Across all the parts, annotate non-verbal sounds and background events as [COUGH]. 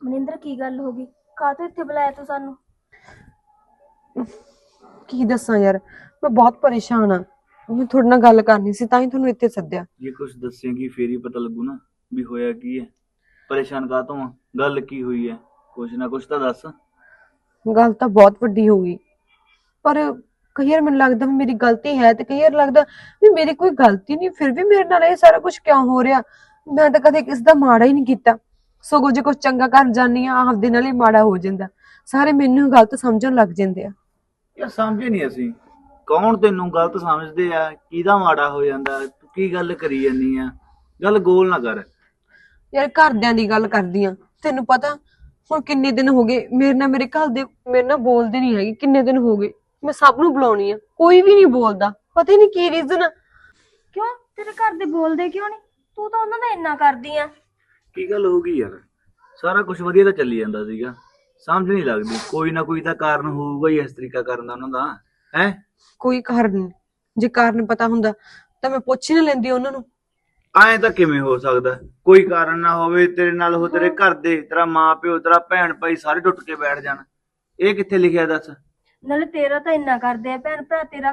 ਮਨਿੰਦਰ ਕੀ ਗੱਲ ਹੋ ਗਈ? ਕਾਹਤੋਂ ਇੱਥੇ ਬੁਲਾਇਆ ਤੂੰ ਸਾਨੂੰ? ਕੀ ਦੱਸਾਂ ਯਾਰ ਮੈਂ ਬਹੁਤ ਪਰੇਸ਼ਾਨ ਆ। ਮੈਂ ਤੁਹਾਡੇ ਨਾਲ ਗੱਲ ਕਰਨੀ ਸੀ ਤਾਂ ਹੀ ਤੁਹਾਨੂੰ ਇੱਥੇ ਸੱਦਿਆ। ਜੇ ਕੁਝ ਦੱਸੇਂਗੀ ਫੇਰ ਹੀ ਪਤਾ ਲੱਗੂ ਨਾ ਵੀ ਹੋਇਆ ਕੀ ਹੈ। ਪਰੇਸ਼ਾਨ ਕਾਹਤੋਂ ਆ? ਗੱਲ ਕੀ ਹੋਈ ਹੈ? ਕੁਛ ਨਾ ਕੁਛ ਤਾਂ ਦੱਸ। ਗੱਲ ਤਾਂ ਬਹੁਤ ਵੱਡੀ ਹੋ ਗਈ। ਪਰ ਕਈ ਵਾਰ ਮੈਨੂੰ ਲੱਗਦਾ ਵੀ ਮੇਰੀ ਗਲਤੀ ਹੈ ਤੇ ਕਈ ਵਾਰ ਲੱਗਦਾ ਵੀ ਮੇਰੀ ਕੋਈ ਗਲਤੀ ਨਹੀਂ ਫਿਰ ਵੀ ਮੇਰੇ ਨਾਲ ਇਹ ਸਾਰਾ ਕੁਝ ਕਿਉਂ ਹੋ ਰਿਹਾ? ਮੈਂ ਤਾਂ ਕਦੇ ਕਿਸ ਦਾ ਮਾੜਾ ਹੀ ਨਹੀਂ ਕੀਤਾ। ਸਗੋਂ ਜੇ ਕੁਝ ਚੰਗਾ ਕਰ ਜਾਂਦੀ ਆ ਆਪਦੇ ਨਾਲ ਹੀ ਮਾੜਾ ਹੋ ਜਾਂਦਾ। ਸਾਰੇ ਮੈਨੂੰ ਗਲਤ ਸਮਝਣ ਲੱਗ ਜਾਂਦੇ ਆ। ਯਾਰ ਸਮਝੇ ਨਹੀਂ ਅਸੀਂ। ਕੌਣ ਤੈਨੂੰ ਗਲਤ ਸਮਝਦੇ ਆ? ਕਿਹਦਾ ਮਾੜਾ ਹੋ ਜਾਂਦਾ? ਤੂੰ ਕੀ ਗੱਲ ਕਰੀ ਜਾਂਦੀ ਆ? ਗੱਲ ਗੋਲ ਨਾ ਕਰ। ਯਾਰ ਘਰਦਿਆਂ ਦੀ ਗੱਲ ਕਰਦੀ ਆ ਤੈਨੂੰ ਪਤਾ ਹੁਣ ਕਿੰਨੇ ਦਿਨ ਹੋ ਗਏ? ਮੇਰੇ ਨਾਲ ਮੇਰੇ ਘਰ ਦੇ ਮੇਰੇ ਨਾਲ ਬੋਲਦੇ ਨਹੀਂ ਹੈਗੇ। ਕਿੰਨੇ ਦਿਨ ਹੋ ਗਏ? ਮੈਂ ਸਭ ਨੂੰ ਬੁਲਾਉਣੀ ਆ। ਕੋਈ ਵੀ ਨਹੀਂ ਬੋਲਦਾ। ਪਤਾ ਹੀ ਨਹੀਂ ਕੀ ਰੀਜ਼ਨ ਆ। ਕਿਉਂ? ਤੇਰੇ ਘਰ ਦੇ ਬੋਲਦੇ ਕਿਉਂ ਨਹੀਂ ਤੂੰ ਤਾਂ ਉਹਨਾਂ ਦਾ ਇੰਨਾ ਕਰਦੀ ਆ। ਕੀ ਗੱਲ ਹੋ ਗਈ ਯਾਰ? ਸਾਰਾ ਕੁਝ ਵਧੀਆ ਤਾਂ ਚੱਲੀ ਜਾਂਦਾ ਸੀਗਾ। ਸਮਝ ਨਹੀਂ ਲੱਗਦੀ। ਕੋਈ ਨਾ ਕੋਈ ਤਾਂ ਕਾਰਨ ਹੋਊਗਾ ਹੀ ਇਸ ਤਰੀਕਾ ਕਰਨ ਦਾ ਉਹਨਾਂ ਦਾ। ਹੈ? ਕੋਈ ਕਾਰਨ ਨਹੀਂ ਜੇ ਕਾਰਨ ਪਤਾ ਹੁੰਦਾ ਤਾਂ ਮੈਂ ਪੁੱਛ ਹੀ ਨਾ ਲੈਂਦੀ ਉਹਨਾਂ ਨੂੰ। ਐਂ ਤਾਂ ਕਿਵੇਂ ਹੋ ਸਕਦਾ? ਕੋਈ ਕਾਰਨ ਨਾ ਹੋਵੇ ਤੇਰੇ ਨਾਲ ਉਹ ਤੇਰੇ ਘਰ ਦੇ ਤੇਰਾ ਮਾਂ ਪਿਓ ਤੇਰਾ ਭੈਣ ਭਾਈ ਸਾਰੇ ਟੁੱਟ ਕੇ ਬੈਠ ਜਾਣ। ਇਹ ਕਿੱਥੇ ਲਿਖਿਆ ਦੱਸ? ਨਾਲੇ ਤੇਰਾ ਤਾਂ ਇੰਨਾ ਕਰਦੇ ਆ ਭੈਣ ਭਰਾ ਤੇਰਾ।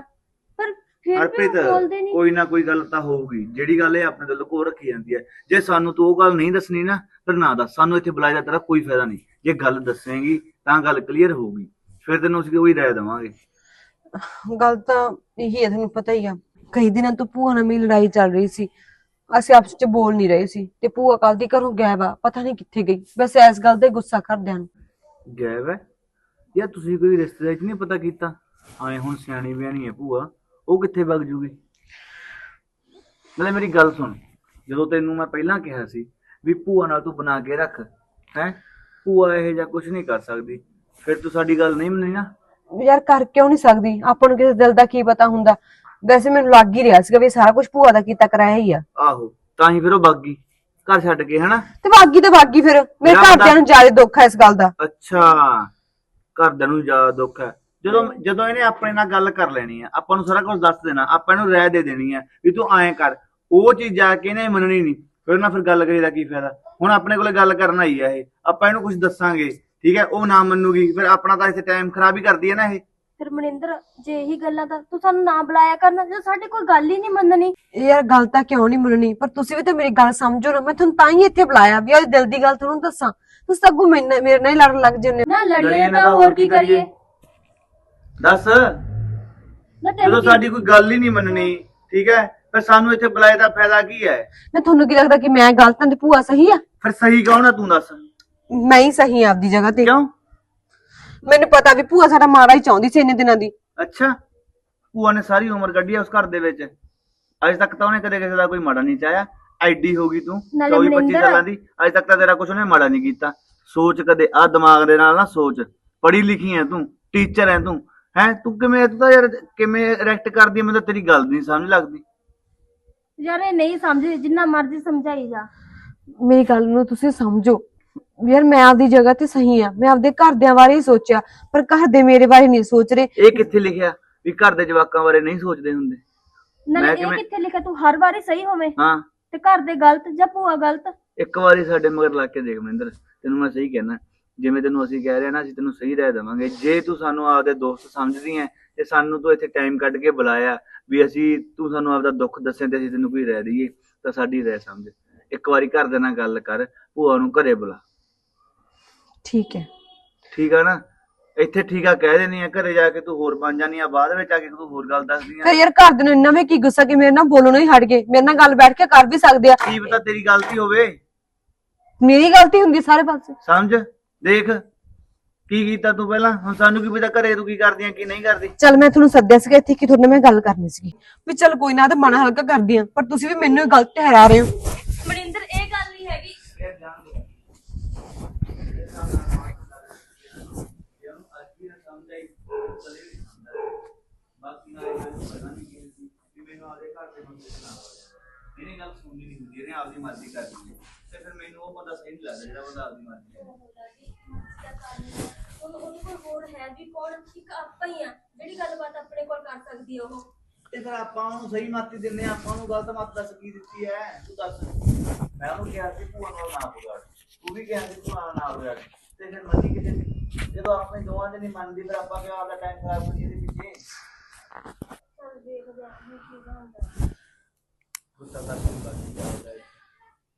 ਪਰ ਹਰਪ੍ਰੀਤ ਉਹ ਬੋਲਦੇ ਨਹੀਂ ਕੋਈ ਨਾ ਕੋਈ ਗੱਲ ਤਾਂ ਹੋਊਗੀ। ਜਿਹੜੀ ਗੱਲ ਇਹ ਆਪਣੇ ਦਿਲ ਲੁਕੋ ਰੱਖੀ ਜਾਂਦੀ ਹੈ। ਜੇ ਸਾਨੂੰ ਤੂੰ ਉਹ ਗੱਲ ਨਹੀਂ ਦੱਸਣੀ ਨਾ ਫਿਰ ਨਾ ਦੱਸ। ਸਾਨੂੰ ਇੱਥੇ ਬੁਲਾਇਆ ਤੇਰਾ ਕੋਈ ਫਾਇਦਾ ਨਹੀਂ। ਜੇ ਗੱਲ ਦੱਸੇਂਗੀ ਤਾਂ ਗੱਲ ਕਲੀਅਰ ਹੋਊਗੀ। ਫਿਰ ਤੈਨੂੰ ਅਸੀਂ ਕੋਈ ਰਾਏ ਦੇਵਾਂਗੇ। ਗੱਲ ਤਾਂ ਇਹੀ ਹੈ ਤੁਹਾਨੂੰ ਪਤਾ ਹੀ ਆ। ਕਈ ਦਿਨਾਂ ਤੋਂ ਭੂਆ ਨਾਲ ਮੇਰੀ ਲੜਾਈ ਚੱਲ ਰਹੀ ਸੀ। ਅਸੀਂ ਆਪਸ ਵਿੱਚ ਬੋਲ ਨਹੀਂ ਰਹੇ ਸੀ। ਤੇ ਭੂਆ ਕੱਲ ਦੀ ਘਰੋਂ ਗਾਇਬ ਆ। ਪਤਾ ਨਹੀਂ ਕਿੱਥੇ ਗਈ। ਬਸ ਇਸ ਗੱਲ ਦਾ ਹੀ ਗੁੱਸਾ ਕਰਦਿਆਂ ਨੂੰ। ਗਾਇਬ ਹੈ? ਯਾ ਤੁਸੀਂ ਕੋਈ ਰਿਸ਼ਤੇਦਾਰ ਚ ਨਹੀਂ ਪਤਾ ਕੀਤਾ? ਆਏ ਹੁਣ ਸਿਆਣੀ ਬਿਆਣੀ ਹੈ ਭੂਆ। ਉਹ ਕਿੱਥੇ ਵਗ ਜੂਗੀ? ਨਾਲੇ ਮੇਰੀ ਗੱਲ ਸੁਣ ਜਦੋਂ ਤੈਨੂੰ ਮੈਂ ਪਹਿਲਾਂ ਕਿਹਾ ਸੀ ਵੀ ਭੂਆ ਨਾਲ ਤੂੰ ਬਣਾ ਕੇ ਰੱਖ ਹੈ? ਭੂਆ ਇਹ ਜਾਂ ਕੁਝ ਨਹੀਂ ਕਰ ਸਕਦੀ। ਫਿਰ ਤੂੰ ਸਾਡੀ ਗੱਲ ਨਹੀਂ ਮੰਨੀ ਨਾ? ਯਾਰ ਕਰ ਕਿਉਂ ਨਹੀਂ ਸਕਦੀ? ਆਪਾਂ ਨੂੰ ਕਿਸੇ ਦਿਲ ਦਾ ਕੀ ਪਤਾ ਹੁੰਦਾ? ਵੈਸੇ ਮੈਨੂੰ ਲੱਗ ਹੀ ਰਿਹਾ ਸੀਗਾ ਵੀ ਇਹ ਸਾਰਾ ਕੁਝ ਭੂਆ ਦਾ ਕੀਤਾ ਕਰਾਇਆ ਹੀ ਆ। ਆਹੋ ਤਾਂ ਹੀ ਫਿਰ ਉਹ ਬਾਗੀ ਘਰ ਛੱਡ ਕੇ ਹਨਾ? ਤੇ ਬਾਗੀ ਤੇ ਬਾਗੀ ਫਿਰ। ਮੇਰੇ ਮੇਰਾ ਘਰਦਿਆਂ ਬੰਦਾ- ਨੂੰ ਜ਼ਿਆਦਾ ਦੁੱਖ ਹੈ ਇਸ ਗੱਲ ਦਾ। ਅੱਛਾ ਘਰਦਿਆਂ ਨੂੰ ਜ਼ਿਆਦਾ ਦੁੱਖ ਹੈ। ਜਦੋਂ ਜਦੋਂ ਇਹਨੇ ਆਪਣੇ ਨਾਲ ਗੱਲ ਕਰ ਲੈਣੀ ਆ ਆਪਾਂ ਨੂੰ ਸਾਰਾ ਕੁਝ ਦੱਸ ਦੇਣਾ ਆਪਾਂ ਇਹਨੂੰ ਰਾਏ ਦੇ ਦੇਣੀ ਆ ਵੀ ਤੂੰ ਐਂ ਕਰ। ਉਹ ਚੀਜ਼ ਜਾ ਕੇ ਇਹਨੇ ਮੰਨਣੀ ਨਹੀਂ। ਫਿਰ ਨਾ ਫਿਰ ਗੱਲ ਕਰੀ ਦਾ ਕੀ ਫਾਇਦਾ? ਹੁਣ ਆਪਣੇ ਕੋਲੇ ਗੱਲ ਕਰਨ ਆਈ ਆ ਇਹ। ਆਪਾਂ ਇਹਨੂੰ ਕੁਝ ਦੱਸਾਂਗੇ ਠੀਕ ਹੈ? ਉਹ ਨਾ ਮੰਨੂਗੀ। ਫਿਰ ਆਪਣਾ ਤਾਂ ਇੱਥੇ ਟਾਈਮ ਖਰਾਬ ਹੀ ਕਰਦੀ ਹੈ ਨਾ ਇਹ। ਫਿਰ ਮਨਿੰਦਰ ਜੇ ਇਹੀ ਗੱਲਾਂ ਤਾਂ ਤੂੰ ਸਾਨੂੰ ਨਾ ਬੁਲਾਇਆ ਕਰਨਾ ਜੇ ਸਾਡੀ ਕੋਈ ਗੱਲ ਹੀ ਨਹੀਂ ਮੰਨਣੀ। ਇਹ ਯਾਰ ਗੱਲ ਤਾਂ ਕਿਉਂ ਨਹੀਂ ਮੰਨਣੀ? ਪਰ ਤੁਸੀਂ ਵੀ ਤਾਂ ਮੇਰੀ ਗੱਲ ਸਮਝੋ ਨਾ। ਮੈਂ ਤੁਹਾਨੂੰ ਤਾਂ ਹੀ ਇੱਥੇ ਬੁਲਾਇਆ ਵੀ ਉਹ ਦਿਲ ਦੀ ਗੱਲ ਤੁਹਾਨੂੰ ਦੱਸਾਂ। ਤੁਸੀਂ ਤਾਂ ਅੱਗੋਂ ਮੇਰੇ ਨਾਲ ਮੇਰੇ ਨਾਲ ਹੀ ਲੜਨ ਲੱਗ ਜਾਂਦੇ ਹੋ। ਨਾ ਲੜੀਏ ਤਾਂ ਹੋਰ ਕੀ ਕਰੀਏ? ਦੱਸ। ਜਦੋਂ ਤੈਨੂੰ ਕੀ- ਸਾਡੀ ਕੋਈ ਗੱਲ ਹੀ ਨਹੀਂ ਮੰਨਣੀ ਠੀਕ ਹੈ? ਫਿਰ ਸਾਨੂੰ ਇੱਥੇ ਬੁਲਾਏ ਦਾ ਫਾਇਦਾ ਕੀ ਹੈ? ਨਾ ਤੁਹਾਨੂੰ ਕੀ ਲੱਗਦਾ ਕਿ ਮੈਂ ਗਲਤ ਹਾਂ ਤੇ ਭੂਆ ਸਹੀ ਆ? ਫਿਰ ਸਹੀ ਕੌਣ ਆ ਤੂੰ ਦੱਸ? ਮੈਂ ਹੀ ਸਹੀ ਆ ਆਪਦੀ ਜਗ੍ਹਾ ਤੇ। ਕਿਉਂ? ਮੈਨੂੰ ਪਤਾ ਵੀ ਭੂਆ ਸਾਡਾ ਮਾੜਾ ਹੀ ਚਾਹੁੰਦੀ ਸੀ ਇੰਨੇ ਦਿਨਾਂ ਦੀ। ਅੱਛਾ। ਭੂਆ ਨੇ ਸਾਰੀ ਉਮਰ ਕੱਢੀ ਆ ਉਸ ਘਰ ਦੇ ਵਿੱਚ। ਅਜੇ ਤੱਕ ਤਾਂ ਉਹਨੇ ਕਦੇ ਕਿਸੇ ਦਾ ਕੋਈ ਮਾੜਾ ਨਹੀਂ ਚਾਹਿਆ। ਐਡੀ ਹੋ ਗਈ ਤੂੰ ਨਾਲੇ 24 25 ਮਨਿੰਦਰ- ਸਾਲਾਂ ਦੀ। ਅਜੇ ਤੱਕ ਤਾਂ ਤੇਰਾ ਕੁਝ ਉਹਨੇ ਮਾੜਾ ਨਹੀਂ ਕੀਤਾ। ਸੋਚ ਕਦੇ ਆ ਦਿਮਾਗ ਦੇ ਨਾਲ ਨਾ ਸੋਚ। ਪੜ੍ਹੀ ਲਿਖੀ ਐ ਤੂੰ ਟੀਚਰ ਐ ਤੂੰ। ਹੈ ਤੂੰ ਕਿਵੇਂ ਤੂੰ ਤਾਂ ਯਾਰ ਕਿਵੇਂ ਰਿਐਕਟ ਕਰਦੀ ਮੈਨੂੰ ਤਾਂ ਤੇਰੀ ਗੱਲ ਨਹੀਂ ਸਮਝ ਲੱਗਦੀ। ਯਾਰ ਇਹ ਨਹੀਂ ਸਮਝਦੇ ਜਿੰਨਾ ਮਰਜ਼ੀ ਸਮਝਾਈ ਜਾ। ਮੇਰੀ ਗੱਲ ਨੂੰ ਤੁਸੀਂ ਸਮਝੋ। ਯਾਰ ਮੈਂ ਆਪਦੀ ਜਗ੍ਹਾ ਤੇ ਸਹੀ ਆ ਮੈਂ ਆਪਦੇ ਘਰਦਿਆਂ ਬਾਰੇ ਹੀ ਸੋਚਿਆ ਪਰ ਘਰ ਦੇ ਮੇਰੇ ਬਾਰੇ ਨਹੀਂ ਸੋਚ ਰਹੇ। ਇਹ ਕਿੱਥੇ ਲਿਖਿਆ ਵੀ ਘਰ ਦੇ ਜਵਾਕਾਂ ਬਾਰੇ ਨਹੀਂ ਸੋਚਦੇ ਹੁੰਦੇ? ਨਾਲੇ ਮੈਂ ਇਹ ਕਿਵੇਂ- ਕਿੱਥੇ ਲਿਖਿਆ? ਤੂੰ ਹਰ ਵਾਰੀ ਸਹੀ ਹੋਵੇਂ। ਹਾਂ। ਤੇ ਘਰ ਦੇ ਗਲਤ ਜਾਂ ਭੂਆ ਗਲਤ? ਇੱਕ ਵਾਰੀ ਸਾਡੇ ਮਗਰ ਲੱਗ ਕੇ ਦੇਖ ਮਨਿੰਦਰ ਤੈਨੂੰ ਮੈਂ ਸਹੀ ਕਹਿਣਾ। ਜਿਵੇਂ ਤੈਨੂੰ ਅਸੀਂ ਕਹਿ ਰਹੇ ਹਾਂ ਨਾ ਅਸੀਂ ਤੈਨੂੰ ਸਹੀ ਰਹਿ ਦੇਵਾਂਗੇ। ਜੇ ਤੂੰ ਸਾਨੂੰ ਆਪਦੇ ਦੋਸਤ ਸਮਝਦੀ ਐ ਤੇ ਸਾਨੂੰ ਤੂੰ ਇੱਥੇ ਟਾਈਮ ਕੱਢ ਕੇ ਬੁਲਾਇਆ ਵੀ ਅਸੀਂ ਤੂੰ ਸਾਨੂੰ ਆਪਦਾ ਦੁੱਖ ਦੱਸੇ ਤੇ ਅਸੀਂ ਤੈਨੂੰ ਕੋਈ ਰਹਿ ਦਈਏ ਤਾਂ ਸਾਡੀ ਰਹਿ ਸਮਝ। ਇੱਕ ਵਾਰੀ ਘਰ ਦੇ ਨਾਲ ਗੱਲ ਕਰ ਭੂਆ ਨੂੰ ਘਰੇ ਬੁਲਾ। ਠੀਕ ਹੈ। ਠੀਕ ਆ ਨਾ? ਇੱਥੇ ਠੀਕ ਆ ਕਹਿ ਦੇਣੀ ਆ ਘਰੇ ਜਾ ਕੇ ਤੂੰ ਹੋਰ ਬਣ ਜਾਨੀ ਆ ਬਾਅਦ ਵਿੱਚ ਆ ਕੇ ਤੂੰ ਹੋਰ ਗੱਲ ਦੱਸਦੀ ਆ। ਫਿਰ ਯਾਰ ਘਰ ਦੇ ਨੂੰ ਇੰਨਾ ਵੀ ਕੀ ਗੁੱਸਾ ਕਿ ਮੇਰੇ ਨਾਲ ਬੋਲਣੋਂ ਹੀ ਹਟ ਗਏ। ਮੇਰੇ ਨਾਲ ਗੱਲ ਬੈਠ ਕੇ ਕਰ ਵੀ ਸਕਦੇ ਆ। ਕੀ ਪਤਾ ਤੇਰੀ ਗਲਤੀ ਹੋਵੇ। ਮੇਰੀ ਗਲਤੀ ਹੁੰਦੀ ਸਾਰੇ ਪਾਸੇ। ਸਮਝ? ਦੇਖ ਕੀ ਕੀਤਾ ਤੂੰ ਪਹਿਲਾਂ? ਹੁਣ ਸਾਨੂੰ ਕੀ ਪਤਾ ਘਰੇ ਤੂੰ ਕੀ ਕਰਦੀ ਆ ਕੀ ਨਹੀਂ ਕਰਦੀ? ਚਲ ਮੈਂ ਤੁਹਾਨੂੰ ਸੱਦਿਆ ਸੀਗਾ ਇੱਥੇ ਕਿ ਤੁਹਾਡੇ ਨਾਲ ਮੈਂ ਗੱਲ ਕਰਨੀ ਸੀਗੀ। ਵੀ ਚਲ ਕੋਈ ਨਾ ਤੇ ਮਨ ਹਲਕਾ ਕਰਦੀ ਆ ਪਰ ਤੁਸੀਂ ਵੀ ਮੈਨੂੰ ਹੀ ਗਲਤ ਠਹਿਰਾ ਰਹੇ ਹੋ। ਮਨਿੰਦਰ ਇਹ ਗੱਲ ਨਹੀਂ ਹੈਗੀ। ਇਹਨੇ ਗੱਲ ਸੁਣਨੀ ਨਹੀਂ ਹੁੰਦੀ ਇਹਨੇ ਆਪਦੀ ਮਰਜ਼ੀ ਕਰਨੀ ਹੈ ਤੇ ਫਿਰ ਮੈਨੂੰ ਉਹ ਬੰਦਾ ਸਹੀ ਨਹੀਂ ਲੱਗਦਾ ਜਿਹੜਾ ਬੰਦਾ ਆਪਦੀ ਮਰਜ਼ੀ ਕਰਦਾ ਉਹਨੂੰ ਉਹਨੂੰ ਕੋਈ ਹੋਰ ਹੈ ਵੀ ਕੌਣ? ਇੱਕ ਆਪਾਂ ਹੀ ਆ। ਜਿਹੜੀ ਗੱਲਬਾਤ ਆਪਣੇ ਕੋਲ ਕਰ ਸਕਦੀ ਉਹ। ਤੇ ਫਿਰ ਆਪਾਂ ਉਹਨੂੰ ਸਹੀ ਮਾਤੀ ਦਿੰਨੇ ਆ ਆਪਾਂ ਨੂੰ ਗਲਤ ਮੱਤ ਦੱਸ ਕੀ ਦਿੱਤੀ ਹੈ? ਤੂੰ ਦੱਸ। ਮੈਂ ਉਹਨੂੰ ਕਿਹਾ ਸੀ ਭੂਆ ਨਾਲ ਨਾ ਬਗਾੜ ਤੂੰ ਵੀ ਨਾਲ ਹੋਇਆ ਤੇ ਫਿਰ ਮੰਨੀ ਦੀ ਜਦੋਂ ਆਪਣੇ ਦੋਵਾਂ ਦੇ ਨਹੀਂ ਮੰਨਦੀ ਫਿਰ ਆਪਾਂ ਕਿਉਂ ਆਪਦਾ ਟਾਈਮ ਖਰਾਬ ਕਰੀਏ ਇਹਦੇ ਪਿੱਛੇ? ਚੱਲ ਦੇਖਦੇ ਆ ਕੀ ਬਣਦਾ ਗੁੱਸਾ ਕਰ ਬਾਕੀ ਜਾਂਦਾ ਹੈ।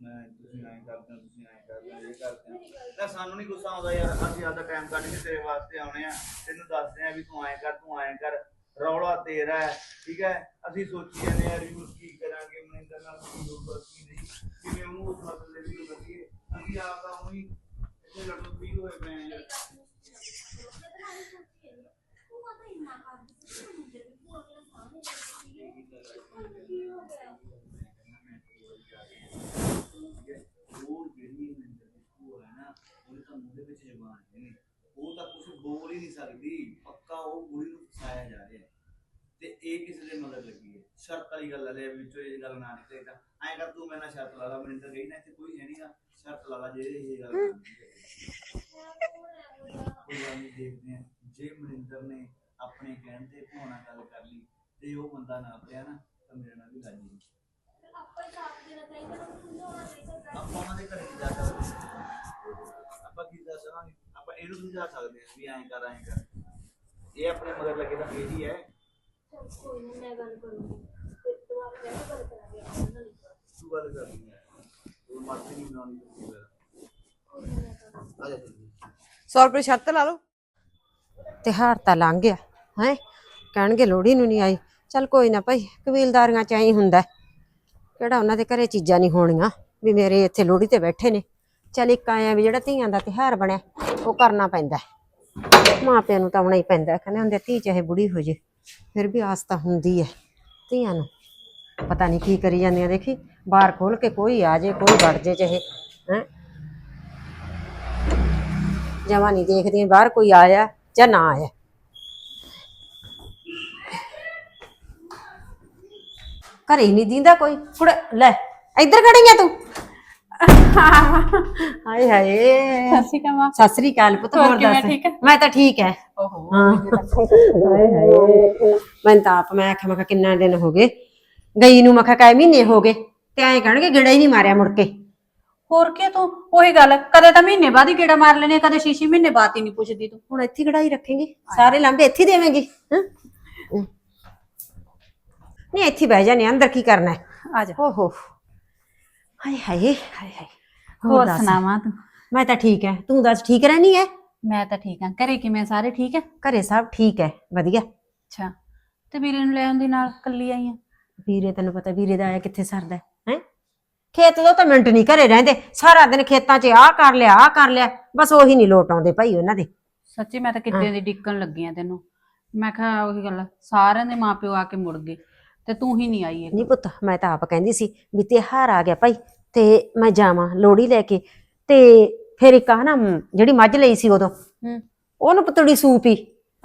ਮੈਂ ਤੁਸੀਂ ਐਂ ਕਰਦੇ ਹੋ, ਤੁਸੀਂ ਐਂ ਕਰਦੇ ਹੋ, ਇਹ ਕਰਦੇ ਹੋ। ਤਾਂ ਸਾਨੂੰ ਨਹੀਂ ਗੁੱਸਾ ਆਉਂਦਾ ਯਾਰ, ਅਸੀਂ ਆਪਦਾ ਟਾਈਮ ਕੱਢ ਕੇ ਤੇਰੇ ਵਾਸਤੇ ਆਉਣੇ ਆ। ਤੈਨੂੰ ਦੱਸਦੇ ਆ ਵੀ ਤੂੰ ਐਂ ਕਰ, ਤੂੰ ਐਂ ਕਰ। ਰੌਲਾ ਤੇਰਾ ਹੈ, ਠੀਕ ਹੈ? ਅਸੀਂ ਸੋਚੀ ਜਾਂਦੇ ਆ ਰਿਵਿਊ ਕੀ ਕਰਾਂਗੇ, ਮਨਿੰਦਰ ਨਾਲ ਕੀ ਹੋਊਗਾ ਕੀ ਨਹੀਂ। ਕਿਵੇਂ ਉਹਨੂੰ ਉਸ ਮਸਲੇ ਦੀ ਵਧੀਆ ਅਸੀਂ ਆਪ ਤਾਂ ਉਹੀ ਇੱਥੇ ਲੜਨ ਵੀ ਹੋਏ ਪਏ ਆ ਯਾਰ ਤੂੰ ਤਾਂ ਇੰਨਾ ਕਰਦੀ ਸੀ ਮੁੰਡੇ ਵੀ ਤੂੰ ਅਗਲਾ ਸਾਹਮਣੇ ਦੇਖਦੀ ਕੀ ਹੋ ਗਿਆ ਉਹ ਜਿਹੜੀ ਮਨਿੰਦਰ ਦੀ ਭੂਆ ਹੈ ਨਾ ਉਹਦੇ ਤਾਂ ਮੂੰਹ ਦੇ ਵਿੱਚ ਜ਼ਬਾਨ ਹੈ ਨਹੀਂ ਉਹ ਤਾਂ ਕੁਝ ਬੋਲ ਹੀ ਨਹੀਂ ਸਕਦੀ, ਪੱਕਾ ਉਹ ਬੁੜੀ ਨੂੰ ਫਸਾਇਆ ਜਾ ਰਿਹਾ। ਹੈ ਤੇ ਇਹ ਕਿਸੇ ਦੇ ਮਗਰ ਲੱਗੀ ਹੈ। ਸ਼ਰਤ ਵਾਲੀ ਗੱਲ ਲੈ, ਵਿੱਚੋਂ ਇਹ ਗੱਲ ਨਾ ਨਿਕਲੇ ਤਾਂ। ਐਂ ਕਰ ਤੂੰ ਮੇਰੇ ਨਾਲ ਸ਼ਰਤ ਲਾ ਲਾ, ਮਨਿੰਦਰ ਗਈ ਨਾ, ਇੱਥੇ ਕੋਈ ਹੈ ਨਹੀਂਗਾ ਸ਼ਰਤ ਲਾ ਲਾ, ਜੇ ਇਹ ਗੱਲ ਕਰਨੀ ਹੈ। ਕੋਈ ਗੱਲ ਨਹੀਂ, ਦੇਖਦੇ ਆ ਜੇ ਮਨਿੰਦਰ ਨੇ ਆਪਣੇ ਕਹਿਣ ਤੇ ਭੂਆ ਨਾਲ ਗੱਲ ਕਰ ਲਈ ਤੇ ਉਹ ਬੰਦਾ ਨਾ ਪਿਆ ਨਾ, ਤਾਂ ਮੇਰੇ ਨਾਲ ਵੀ ਲੱਗ ਜੀ ਆਪਾਂ ਹੀ ਸਾਥ ਦੇਣਾ ਚਾਹੀਦਾ ਨਾ ਸਮਝਾਉਣਾ ਚਾਹੀਦਾ ਆਪਾਂ ਉਹਨਾਂ ਦੇ ਘਰੇ ਨਹੀਂ ਜਾ ਸਕਦੇ ਆਪਾਂ ਕੀ ਦੱਸ ਸਕਾਂਗੇ ਆਪਾਂ ਇਹਨੂੰ ਸਮਝਾ ਸਕਦੇ ਹਾਂ ਵੀ ਐਂ ਕਰ ਐਂ ਕਰ। ਇਹ ਆਪਣੇ ਮਗਰ ਲੱਗੇ ਤਾਂ ਫੇਰ ਹੀ ਹੈ। ਚੱਲ ਕੋਈ ਨਹੀਂ ਮੈਂ ਗੱਲ ਕਰੂੰਗੀ ਤੇ ਦੁਬਾਰਾ ਬਹਿ ਕੇ ਗੱਲ ਕਰਾਂਗੇ ਉਹਨਾਂ ਨਾਲ ਤੂੰ ਗੱਲ ਕਰਨੀ ਹੈ ਉਹ ਮਰਜ਼ੀ ਨਹੀਂ ਬਣਾਉਣੀ ਤੂੰ ਫਿਰ ਕੋਈ ਨਹੀਂ ਮੈਂ ਕਰਾਂਗੀ ਆ ਜਾ ਚੱਲੀਏ 100 ਰੁਪਏ ਸ਼ਰਤ ਲਾ ਲਓ। ਤਿਉਹਾਰ ਤਾਂ ਲੰਘ ਗਿਆ, ਹੈ? ਕਹਿਣਗੇ ਲੋਹੜੀ ਨੂੰ ਨਹੀਂ ਆਈ। ਚੱਲ ਕੋਈ ਨਾ ਭਾਈ, ਕਬੀਲਦਾਰੀਆਂ ਚ ਐਂ ਹੁੰਦਾ। ਹੈ। ਕਿਹੜਾ ਉਹਨਾਂ ਦੇ ਘਰੇ ਚੀਜ਼ਾਂ ਨਹੀਂ ਹੋਣੀਆਂ, ਵੀ ਮੇਰੇ ਇੱਥੇ ਲੋਹੜੀ ਤੇ ਬੈਠੇ ਨੇ। ਚੱਲ ਇੱਕ ਆਇਆ ਵੀ ਜਿਹੜਾ ਧੀਆਂ ਦਾ ਤਿਉਹਾਰ ਬਣਿਆ, ਉਹ ਕਰਨਾ ਪੈਂਦਾ। ਹੈ। ਮਾਂ ਪਿਓ ਨੂੰ ਤਾਂ ਆਉਣਾ ਹੀ ਪੈਂਦਾ, ਕਹਿੰਦੇ ਹੁੰਦੇ ਧੀ ਚਾਹੇ ਬੁੜੀ ਹੋ ਜੇ, ਫਿਰ ਵੀ ਆਸ ਤਾਂ ਹੁੰਦੀ ਹੈ ਧੀਆਂ ਨੂੰ। ਪਤਾ ਨਹੀਂ ਕੀ ਕਰੀ ਜਾਂਦੀਆਂ, ਦੇਖੀ, ਬਾਹਰ ਖੋਲ ਕੇ ਕੋਈ ਆ ਜੇ, ਕੋਈ ਵੜ ਜੇ ਚਾਹੇ, ਹੈ। ਜਮਾ ਨਹੀਂ ਦੇਖਦੀ, ਬਾਹਰ ਕੋਈ ਆਇਆ ਜਾਂ ਨਾ ਆਇਆ। ਘਰੇ ਨਹੀਂ ਦਿੰਦਾ ਕੋਈ। ਕੁੜੇ, ਲੈ, ਇੱਧਰ ਖੜੀ ਆ ਤੂੰ। ਹਾਏ ਹਾਏ। ਸਸੀ ਸਤਿ ਸ੍ਰੀ ਅਕਾਲ ਪੁੱਤ ਹੋਰ ਹੋਰ ਕਿਵੇਂ ਦੱਸ। ਠੀਕ ਹੈ? ਮੈਂ ਤਾਂ ਠੀਕ ਹੈ ਓਹੋ। ਹਾਂ। ਹਾਏ ਹਾਏ। ਮੈਂ ਤਾਂ ਆਪ ਮੈਂ ਆਖਿਆ ਮੈਂ ਕਿਹਾ ਕਿੰਨਾ ਦਿਨ ਹੋ ਗਏ। ਗਈ ਨੂੰ ਮੈਂ ਕਿਹਾ ਕਾਇ ਮਹੀਨੇ ਹੋ ਗਏ ਤੇ ਐਂ ਕਹਿਣਗੇ ਗੇੜਾ ਹੀ ਨਹੀਂ ਮਾਰਿਆ ਮੁੜ ਕੇ। ਹੋਰ ਕੀ ਤੂੰ? ਉਹੀ ਗੱਲ ਕਦੇ ਤਾਂ ਮਹੀਨੇ ਬਾਅਦ ਹੀ ਗੇੜਾ ਮਾਰ ਲੈਨੇ ਕਦੇ ਛੇ ਛੇ ਮਹੀਨੇ ਬਾਅਦ ਹੀ ਨਹੀਂ ਪੁੱਛਦੀ ਤੂੰ। ਹੁਣ ਇੱਥੇ ਕਢਾਈ ਰੱਖੇਂਗੀ। ਸਾਰੇ ਲਾਂਬੇ ਇੱਥੇ ਹੀ ਦੇਵੇਂਗੀ। ਹਾਂ? ਨਹੀਂ ਇੱਥੇ ਬਹਿ ਜਾਨੇ ਅੰਦਰ ਕੀ ਕਰਨਾ ਹੈ ਆ ਜਾ। ਓਹੋ। ਹਾਏ ਹਾਏ। ਹਾਏ ਹਾਏ। ਹੋਰ ਹੋਰ ਦੱਸ। ਸੁਣਾਵਾਂ ਤੂੰ? ਮੈਂ ਤਾਂ ਠੀਕ ਹੈ ਤੂੰ ਦੱਸ ਠੀਕ ਰਹਿਣੀ ਹੈ ਮੈਂ ਤਾਂ ਠੀਕ ਹਾਂ ਘਰੇ ਕਿਵੇਂ ਸਾਰੇ ਠੀਕ ਹੈ ਘਰੇ ਸਭ ਠੀਕ ਹੈ ਵਧੀਆ। ਅੱਛਾ। ਤੇ ਵੀਰੇ ਨੂੰ ਲੈ ਆਉਂਦੀ ਨਾਲ ਕੱਲੀ ਆਈ ਆ? ਵੀਰੇ ਤੈਨੂੰ ਪਤਾ ਵੀਰੇ ਦਾ ਆਇਆ ਕਿੱਥੇ ਸਰਦਾ ਹੈ ਹੈਂ? ਖੇਤ ਤੋਂ ਤਾਂ ਮਿੰਟ ਨਹੀਂ ਘਰੇ ਰਹਿੰਦੇ। ਸਾਰਾ ਦਿਨ ਖੇਤਾਂ 'ਚ ਆਹ ਕਰ ਲਿਆ ਆਹ ਕਰ ਲਿਆ। ਬਸ ਉਹੀ ਨਹੀਂ ਲੋਟ ਆਉਂਦੇ ਭਾਈ ਉਹਨਾਂ ਦੇ। ਸੱਚੀ ਮੈਂ ਤਾਂ ਕਿੱਦੇ ਦੀ ਡਿੱਕਣ ਲੱਗੀ ਆ ਤੈਨੂੰ। ਮੈਂ ਕਿਹਾ ਉਹੀ ਗੱਲ ਆ, ਸਾਰਿਆਂ ਦੇ ਮਾਪਿਓ ਆ ਕੇ ਮੁੜ ਗਏ। ਤੇ ਤੂੰ ਹੀ ਨਹੀਂ ਆਈ ਹੈਗੀ। ਨਹੀਂ ਪੁੱਤ ਮੈਂ ਤਾਂ ਆਪ ਕਹਿੰਦੀ ਸੀ ਵੀ ਤਿਉਹਾਰ ਆ ਗਿਆ ਭਾਈ ਤੇ ਮੈਂ ਜਾਵਾਂ ਲੋੜੀ ਲੈ ਕੇ। ਤੇ ਫਿਰ ਇੱਕ ਆ ਨਾ ਜਿਹੜੀ ਮੱਝ ਲਈ ਸੀ ਉਦੋਂ ਹੂੰ। ਉਹਨੂੰ ਪਤੜੀ ਸੂਪ